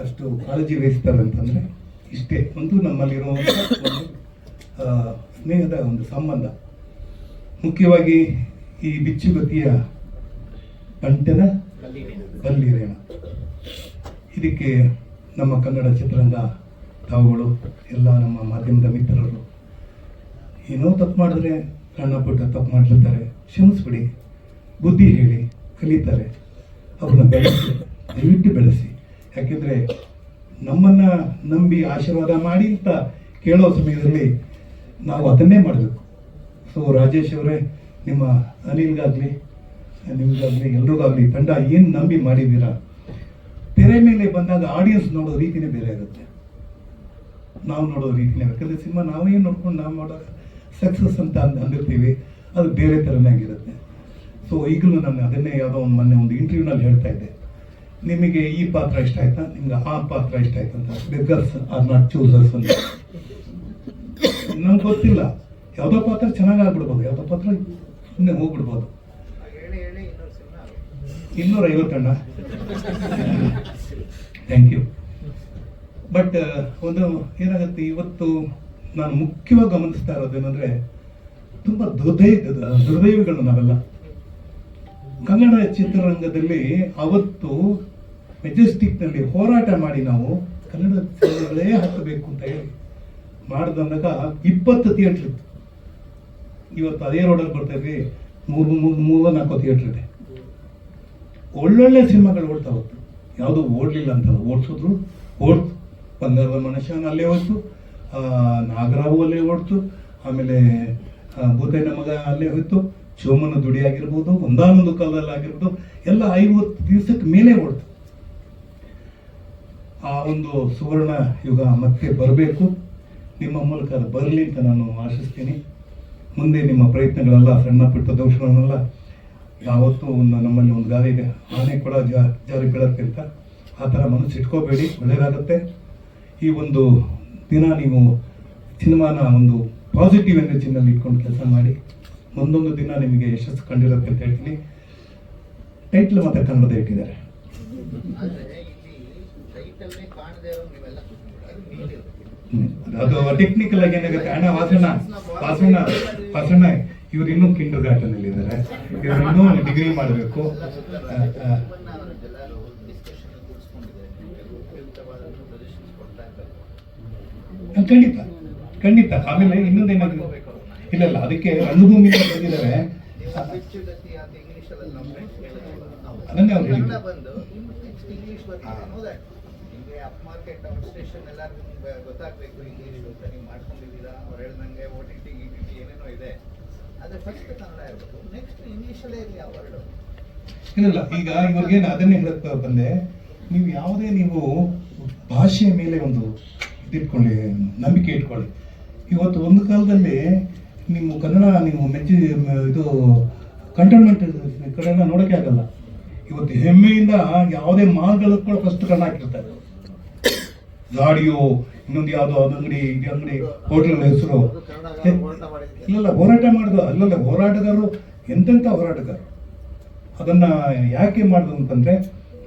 ಅಷ್ಟು ಕಾಳಜಿ ವಹಿಸ್ತಾರೆ ಅಂತಂದರೆ ಇಷ್ಟೇ. ಒಂದು ನಮ್ಮಲ್ಲಿರುವಂಥ ಒಂದು ಸ್ನೇಹದ ಒಂದು ಸಂಬಂಧ. ಮುಖ್ಯವಾಗಿ ಈ ಬಿಚ್ಚುಗತಿಯ ಕಂಠದ ಬಲ್ಲಿರೇಣ ಇದಕ್ಕೆ ನಮ್ಮ ಕನ್ನಡ ಚಿತ್ರರಂಗ ತಾವುಗಳು, ಎಲ್ಲ ನಮ್ಮ ಮಾಧ್ಯಮದ ಮಿತ್ರರು, ಏನೋ ತಪ್ಪು ಮಾಡಿದ್ರೆ, ಸಣ್ಣ ಪುಟ್ಟ ತಪ್ಪು ಮಾಡಿರ್ತಾರೆ ಕ್ಷಮಿಸ್ಬಿಡಿ. ಬುದ್ಧಿ ಹೇಳಿ ಕಲಿತಾರೆ. ಅವ್ರನ್ನ ಬೆಳೆಸಿ, ದಯವಿಟ್ಟು ಬೆಳೆಸಿ. ಯಾಕೆಂದರೆ ನಮ್ಮನ್ನು ನಂಬಿ ಆಶೀರ್ವಾದ ಮಾಡಿ ಅಂತ ಕೇಳೋ ಸಮಯದಲ್ಲಿ ನಾವು ಅದನ್ನೇ ಮಾಡಬೇಕು. ಸೊ ರಾಜೇಶ್ ಅವರೇ, ನಿಮ್ಮ ಅನಿಲ್ಗಾಗಲಿ, ನಿಮಗಾಗಲಿ, ಎಲ್ರಿಗಾಗಲಿ ತಂಡ ಏನು ನಂಬಿ ಮಾಡಿದ್ದೀರಾ? ತೆರೆ ಮೇಲೆ ಬಂದಾಗ ಆಡಿಯನ್ಸ್ ನೋಡೋ ರೀತಿನೇ ಬೇರೆ ಇರುತ್ತೆ ನಾವು ನೋಡೋ ರೀತಿನೇ ಯಾಕಂದರೆ ಸಿನಿಮಾ ನಾವೇ ನೋಡ್ಕೊಂಡು ನಾವು ಮಾಡೋ ಸಕ್ಸಸ್ ಅಂತ ಅಂದ್ ಅಂದಿರ್ತೀವಿ, ಅದು ಬೇರೆ ಥರನೇ ಆಗಿರುತ್ತೆ. ಸೊ ಈಗಲೂ ನಾನು ಅದನ್ನೇ ಯಾವುದೋ ಒಂದು ಮೊನ್ನೆ ಒಂದು ಇಂಟರ್ವ್ಯೂನಲ್ಲಿ ಹೇಳ್ತಾ ಇದ್ದೆ. ನಿಮಗೆ ಈ ಪಾತ್ರ ಇಷ್ಟ ಆಯ್ತಾ? ನಿಮ್ಗೆ ಆ ಪಾತ್ರ ಇಷ್ಟ ಆಯ್ತಾ ಅಂತ. ಬೆಗ್ಗರ್ಸ್ ಆರ್ ನಾಟ್ ಚೂಸರ್ಸ್ ಅಂತ ನಮ್ಗೆ ಗೊತ್ತಿಲ್ಲ. ಯಾವುದೋ ಪಾತ್ರ ಚೆನ್ನಾಗಿ ಆಗ್ಬಿಡ್ಬೋದು ಯಾವುದೋ ಪಾತ್ರ ಸುಮ್ಮನೆ ಹೋಗ್ಬಿಡ್ಬೋದು. ಇನ್ನೂರ ಐವತ್ತಣ್ಣ ಥ್ಯಾಂಕ್ ಯು ಬಟ್ ಒಂದು ಏನಾಗುತ್ತೆ, ಇವತ್ತು ನಾನು ಮುಖ್ಯವಾಗಿ ಗಮನಿಸ್ತಾ ಇರೋದೇನೆಂದ್ರೆ ತುಂಬ ದುರ್ದೈ ದುರ್ದೈವಿಗಳು ನಾವೆಲ್ಲ. ಕನ್ನಡ ಚಿತ್ರರಂಗದಲ್ಲಿ ಅವತ್ತು ಮೆಜೆಸ್ಟಿಕ್ನಲ್ಲಿ ಹೋರಾಟ ಮಾಡಿ ನಾವು ಕನ್ನಡ ಸಿನಿಮಾಗಳೇ ಹಾಕಬೇಕು ಅಂತ ಹೇಳಿ ಮಾಡಿದಂದಾಗ ಇಪ್ಪತ್ತು ಥಿಯೇಟ್ರ್ ಇತ್ತು. ಇವತ್ತು ಅದೇ ರೋಡಲ್ಲಿ ಬರ್ತಾ ಇದ್ವಿ ಮೂರು ಮೂರು ಮೂರು ನಾಲ್ಕು ಥಿಯೇಟ್ರ್ ಇದೆ. ಒಳ್ಳೊಳ್ಳೆ ಸಿನಿಮಾಗಳು ಓಡ್ತಾ ಹೋಗ್ತು ಯಾವುದು ಓಡಲಿಲ್ಲ ಅಂತಲ್ಲ ಓಡಿಸಿದ್ರು, ಓಡ್ತು. ಬಂಗಾರದ ಮನುಷ್ಯನ ಅಲ್ಲೇ ಹೋಯ್ತು ನಾಗರಾವು ಅಲ್ಲೇ ಓಡ್ತು, ಆಮೇಲೆ ಭೂತೈನ ಮಗ ಅಲ್ಲೇ ಹೋಯ್ತು ಚೋಮನ ದುಡಿ ಆಗಿರ್ಬೋದು, ಒಂದಾನೊಂದು ಕಾಲದಲ್ಲಿ ಆಗಿರ್ಬೋದು, ಎಲ್ಲ ಐವತ್ತು ದಿವಸಕ್ಕೆ ಮೇಲೆ ಓಡ್ತು. ಆ ಒಂದು ಸುವರ್ಣ ಯುಗ ಮತ್ತೆ ಬರಬೇಕು. ನಿಮ್ಮ ಮೂಲಕ ಅದು ಬರಲಿ ಅಂತ ನಾನು ಆಶಿಸ್ತೀನಿ. ಮುಂದೆ ನಿಮ್ಮ ಪ್ರಯತ್ನಗಳೆಲ್ಲ ಸಣ್ಣ ಪುಟ್ಟ ದೋಷಗಳನ್ನೆಲ್ಲ ಯಾವತ್ತೂ ಒಂದು ನಮ್ಮಲ್ಲಿ ಒಂದು ಗಾದೆ ಇದೆ ಆನೆ ಕೂಡ ಜಾ, ಜಾರಿ ಬೀಳತ್ತೆ ಅಂತ ಆ ಥರ ಮನಸ್ಸು ಇಟ್ಕೋಬೇಡಿ ಒಳ್ಳೆಯದಾಗುತ್ತೆ ಈ ಒಂದು ದಿನ ನೀವು ಸಿನಿಮಾನ ಒಂದು ಪಾಸಿಟಿವ್ ಎನರ್ಜಿನಲ್ಲಿ ಇಟ್ಕೊಂಡು ಕೆಲಸ ಮಾಡಿ. ಒಂದೊಂದು ದಿನ ನಿಮಗೆ ಯಶಸ್ಸು ಕಂಡಿರುತ್ತೆ ಅಂತ ಹೇಳ್ತೀನಿ. ಟೈಟ್ಲ್ ಮಾತ್ರ ಕನ್ನಡದ ಇಟ್ಟಿದ್ದಾರೆ. ಅದು ಟೆಕ್ನಿಕಲ್ ಆಗಿ ಏನಾಗುತ್ತೆ? ಅಣ್ಣ ವಾಸಣ್ಣ ವಾಸಣ್ಣ ವಾಸಣ್ಣ ಇವ್ರು ಇನ್ನೂ ಕಿಂಡು ಘಾಟನ್ ಅಲ್ಲಿ ಇದ್ದಾರೆ ಇವ್ರು ಇನ್ನೂ ಡಿಗ್ರಿ ಮಾಡಬೇಕು ಖಂಡಿತ. ಖಂಡಿತ. ಆಮೇಲೆ ಇನ್ನೊಂದು ಏನಾಗ ಇಲ್ಲ ಇಲ್ಲ ಅದಕ್ಕೆ ರಂಗಭೂಮಿ ಬಂದಿದ್ದಾರೆ. ಅದನ್ನೇ ಅವ್ರು ಹೇಳಿದ್ದು ಬಂದು ನೆಕ್ಸ್ಟ್ ಇಂಗ್ಲಿಷ್ ಬರ್ತಾರೆ ನಿಮಗೆ ಅಪ್ ಮಾರ್ಕೆಟ್ ಸ್ಟೇಷನ್ ಎಲ್ಲರಿಗೂ ಗೊತ್ತಾಗಬೇಕು ಇಂಗ್ಲಿಷ್ ಅಂತ. ನೀವು ಮಾಡ್ಕೊಂಡಿದ್ದೀರಾ? ಅವ್ರು ಹೇಳ್ದಂಗೆ O T T E T T ಏನೇನೋ ಇದೆ. ಆದರೆ ಫಸ್ಟ್ ಕನ್ನಡ ಇರಬೇಕು. ನೆಕ್ಸ್ಟ್ ಇಂಗ್ಲೀಷಲ್ಲೇ ಇರಲಿ ಆ ವರ್ಡು. ಇಲ್ಲ ಈಗ ಇವ್ರಿಗೇನು ಅದನ್ನೇ ಹೇಳಕ್ ಬಂದೆ, ನೀವು ಯಾವುದೇ ನೀವು ಭಾಷೆಯ ಮೇಲೆ ಒಂದು ಇದಿಟ್ಕೊಳ್ಳಿ ನಂಬಿಕೆ ಇಟ್ಕೊಳ್ಳಿ. ಇವತ್ತು ಒಂದು ಕಾಲದಲ್ಲಿ ನಿಮ್ಮ ಕನ್ನಡ ನೀವು ಮೆಚ್ಚಿ, ಇದು ಕಂಟೋನ್ಮೆಂಟ್ ಕಡೆ ಎಲ್ಲ ನೋಡೋಕೆ ಆಗಲ್ಲ. ಇವತ್ತು ಹೆಮ್ಮೆಯಿಂದ ಯಾವುದೇ ಮಾಲ್ಗಳು ಕೂಡ ಫಸ್ಟ್ ಕನ್ನಡ ಹಾಕಿರ್ತಾರೆ. ಗಾಡಿಯೋ, ಇನ್ನೊಂದು ಯಾವುದೋ, ಅದು ಅಂಗಡಿ, ಇದು ಅಂಗಡಿ, ಹೋಟೆಲ್ ಹೆಸರು. ಇಲ್ಲಲ್ಲ, ಹೋರಾಟ ಮಾಡಿದ, ಅಲ್ಲಲ್ಲ, ಹೋರಾಟಗಾರರು, ಎಂತೆಂಥ ಹೋರಾಟಗಾರರು? ಅದನ್ನ ಯಾಕೆ ಮಾಡಿದ್ರು ಅಂತಂದ್ರೆ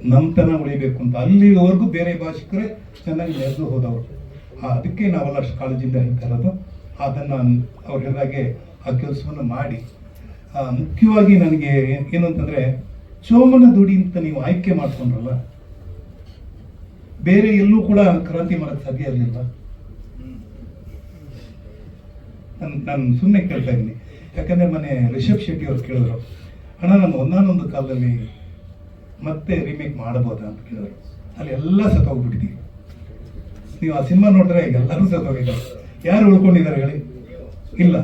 ನಮ್ಮತನ ಉಳಿಬೇಕು ಅಂತ. ಅಲ್ಲಿವರೆಗೂ ಬೇರೆ ಭಾಷಿಕರೇ ಚೆನ್ನಾಗಿ ನೆರೆದು ಹೋದವರು. ಅದಕ್ಕೆ ನಾವೆಲ್ಲ ಅಷ್ಟು ಕಾಳಜಿಯಿಂದ ಹೇಳ್ತಾ ಇರೋದು. ಅದನ್ನ ಅವ್ರು ಹೇಳಿದಾಗೆ ಆ ಕೆಲಸವನ್ನು ಮಾಡಿ. ಮುಖ್ಯವಾಗಿ ನನಗೆ ಏನು ಅಂತಂದ್ರೆ ಚೋಮನ ದುಡಿ ಅಂತ ನೀವು ಆಯ್ಕೆ ಮಾಡ್ಕೊಂಡ್ರಲ್ಲ ಬೇರೆ ಎಲ್ಲೂ ಕೂಡ ಕ್ರಾಂತಿ ಮಾಡಕ್ ಸಾಧ್ಯ ಇರಲಿಲ್ಲ. ನಾನು ಸುಮ್ಮನೆ ಕೇಳ್ತಾ ಇದ್ದೀನಿ. ಯಾಕಂದ್ರೆ ಮನೆ ರಿಷಬ್ ಶೆಟ್ಟಿ ಅವ್ರು ಕೇಳಿದ್ರು, ಅಣ್ಣ ನಾನು ಒಂದಾನೊಂದು ಕಾಲದಲ್ಲಿ ಮತ್ತೆ ರಿಮೇಕ್ ಮಾಡಬಹುದಾ? ಅಂತ ಕೇಳಿದ್ರು. ಅಲ್ಲಿ ಎಲ್ಲ ಸತ್ತೋಗ್ಬಿಟ್ಟಿದ್ದೀವಿ ನೀವು ಆ ಸಿನಿಮಾ ನೋಡಿದ್ರೆ ಎಲ್ಲರೂ ಸತ್ತೋಗಿದ್ದಾರೆ. ಯಾರು ಉಳ್ಕೊಂಡಿದ್ದಾರೆ ಹೇಳಿ? ಇಲ್ಲ.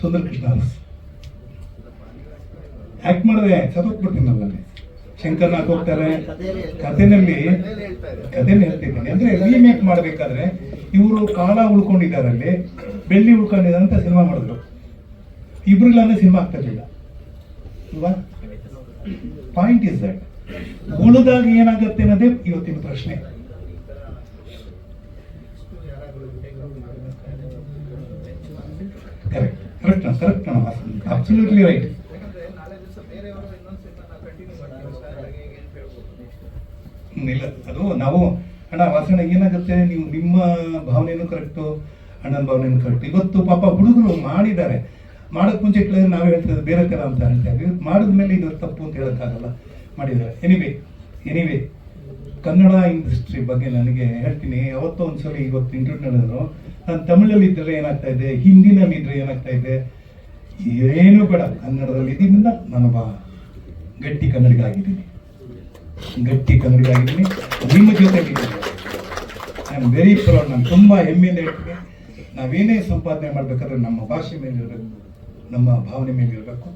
ಸುಂದರ ಕೃಷ್ಣ ಅರಸ್. ಆಕ್ಟ್ ಮಾಡಿದ್ರೆ ಸತ್ತೋಗ್ಬಿಡ್ತೀನಲ್ಲ ಅಲ್ಲಿ ಶಂಕರ್ನಾಗ್ ಹೋಗ್ತಾರೆ ಕಥೆನಲ್ಲಿ ಕಥೆನ ಹೇಳ್ತಿದ್ದೀನಿ. ಅಂದ್ರೆ ರೀಮೇಕ್ ಮಾಡ್ಬೇಕಾದ್ರೆ ಇವರು ಕಾಲ ಉಳ್ಕೊಂಡಿದ್ದಾರೆ ಅಲ್ಲಿ ಬೆಳ್ಳಿ ಉಳ್ಕೊಂಡಿದ್ದಾರೆ ಅಂತ ಸಿನಿಮಾ ಮಾಡಿದ್ರು. ಇಬ್ರಿಲ್ಲಾಂದ್ರೆ ಸಿನಿಮಾ ಆಗ್ತಾ ಇರ್ಲಿಲ್ಲ. ಅಲ್ವಾ ಪಾಯಿಂಟ್ ಇಸ್ ದಟ್ ಉಳಿದಾಗ ಏನಾಗುತ್ತೆ ಅನ್ನೋದೇ ಇವತ್ತಿನ ಪ್ರಶ್ನೆ. Correct correct correct absolutely right ಯಾಕಂದ್ರೆ ನಾಳೆ ದಿವಸ ಬೇರೆಯವರು ಇನ್ನೊಂದು ಸಿನಿಮಾ ಕಂಟಿನ್ಯೂ ಮಾಡ್ತಾರೆ ಸರ್ ಹಾಗೆ ಹೀಗೆ ಅಂತ ಹೇಳ್ಬೋದು ಹ್ಮ್, ಇಲ್ಲ. ಅದು ನಾವು, ಅಣ್ಣ ವಾಸಣ ಏನಾಗುತ್ತೆ? ನೀವು ನಿಮ್ಮ ಭಾವನೆನೂ ಕರೆಕ್ಟು ಅಣ್ಣನ ಭಾವನೆನೂ ಕರೆಕ್ಟ್ ಇವತ್ತು ಪಾಪ ಹುಡುಗರು ಮಾಡಿದ್ದಾರೆ. ಮಾಡೋಕ್ಕೆ ಮುಂಚೆ ಕೇಳಿದ್ರೆ ನಾವು ಹೇಳ್ತೇವೆ ಬೇರೆ ಥರ ಅಂತ ಹೇಳ್ತಾ ಇದ್ವಿ. ಮಾಡಿದ ಮೇಲೆ ಇದು ತಪ್ಪು ಅಂತ ಹೇಳೋಕ್ಕಾಗಲ್ಲ. ಮಾಡಿದ್ದಾರೆ. ಎನಿವೆ ಎನಿವೆ ಕನ್ನಡ ಇಂಡಸ್ಟ್ರಿ ಬಗ್ಗೆ ನನಗೆ ಹೇಳ್ತೀನಿ. ಯಾವತ್ತೋ ಒಂದ್ಸಲ ಇವತ್ತು ಇಂಟರ್ವ್ಯೂ ನಡೆದ್ರು. ನಾನು ತಮಿಳಲ್ಲಿ ಇದ್ದರೆ ಏನಾಗ್ತಾ ಇದೆ? ಹಿಂದಿನಲ್ಲಿ ಇದ್ರೆ ಏನಾಗ್ತಾ ಇದೆ? ಏನೂ ಬೇಡ. ಕನ್ನಡದಲ್ಲಿ ಇದರಿಂದ ಬಾ. ಗಟ್ಟಿ ಕನ್ನಡಿಗ ಆಗಿದ್ದೀನಿ ಗಟ್ಟಿ ಕನ್ನಡಿಗಾಗಿದ್ದೀನಿ ನಿಮ್ಮ ಜೊತೆ ಐ ಆಮ್ ವೆರಿ ಪ್ರೌಡ್ ನಾನು ತುಂಬ ಹೆಮ್ಮೆಯಿಂದ ಹೇಳ್ತೀನಿ. ನಾವೇನೇ ಸಂಪಾದನೆ ಮಾಡಬೇಕಾದ್ರೆ ನಮ್ಮ ಭಾಷೆ ಮೇಲಿರಬೇಕು, ನಮ್ಮ ಭಾವನೆ ಮೇಲಿರಬೇಕು.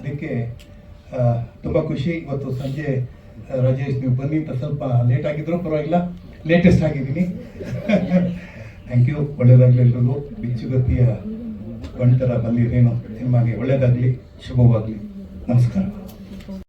ಅದಕ್ಕೆ ತುಂಬ ಖುಷಿ. ಇವತ್ತು ಸಂಜೆ ರಾಜೇಶ್, ನೀವು ಬನ್ನಿ ಅಂತ ಸ್ವಲ್ಪ ಲೇಟ್ ಆಗಿದ್ರು ಪರವಾಗಿಲ್ಲ. ಲೇಟೆಸ್ಟ್ ಆಗಿದ್ದೀನಿ. ಥ್ಯಾಂಕ್ ಯು ಒಳ್ಳೆಯದಾಗಲಿ ಎಲ್ರಿಗೂ. ಬಿಚ್ಚುಗತ್ತಿಯ ಬಂಟರ ಬಂದಿರೇನು ಸಿನಿಮಾಗೆ ಒಳ್ಳೇದಾಗಲಿ, ಶುಭವಾಗಲಿ. ನಮಸ್ಕಾರ.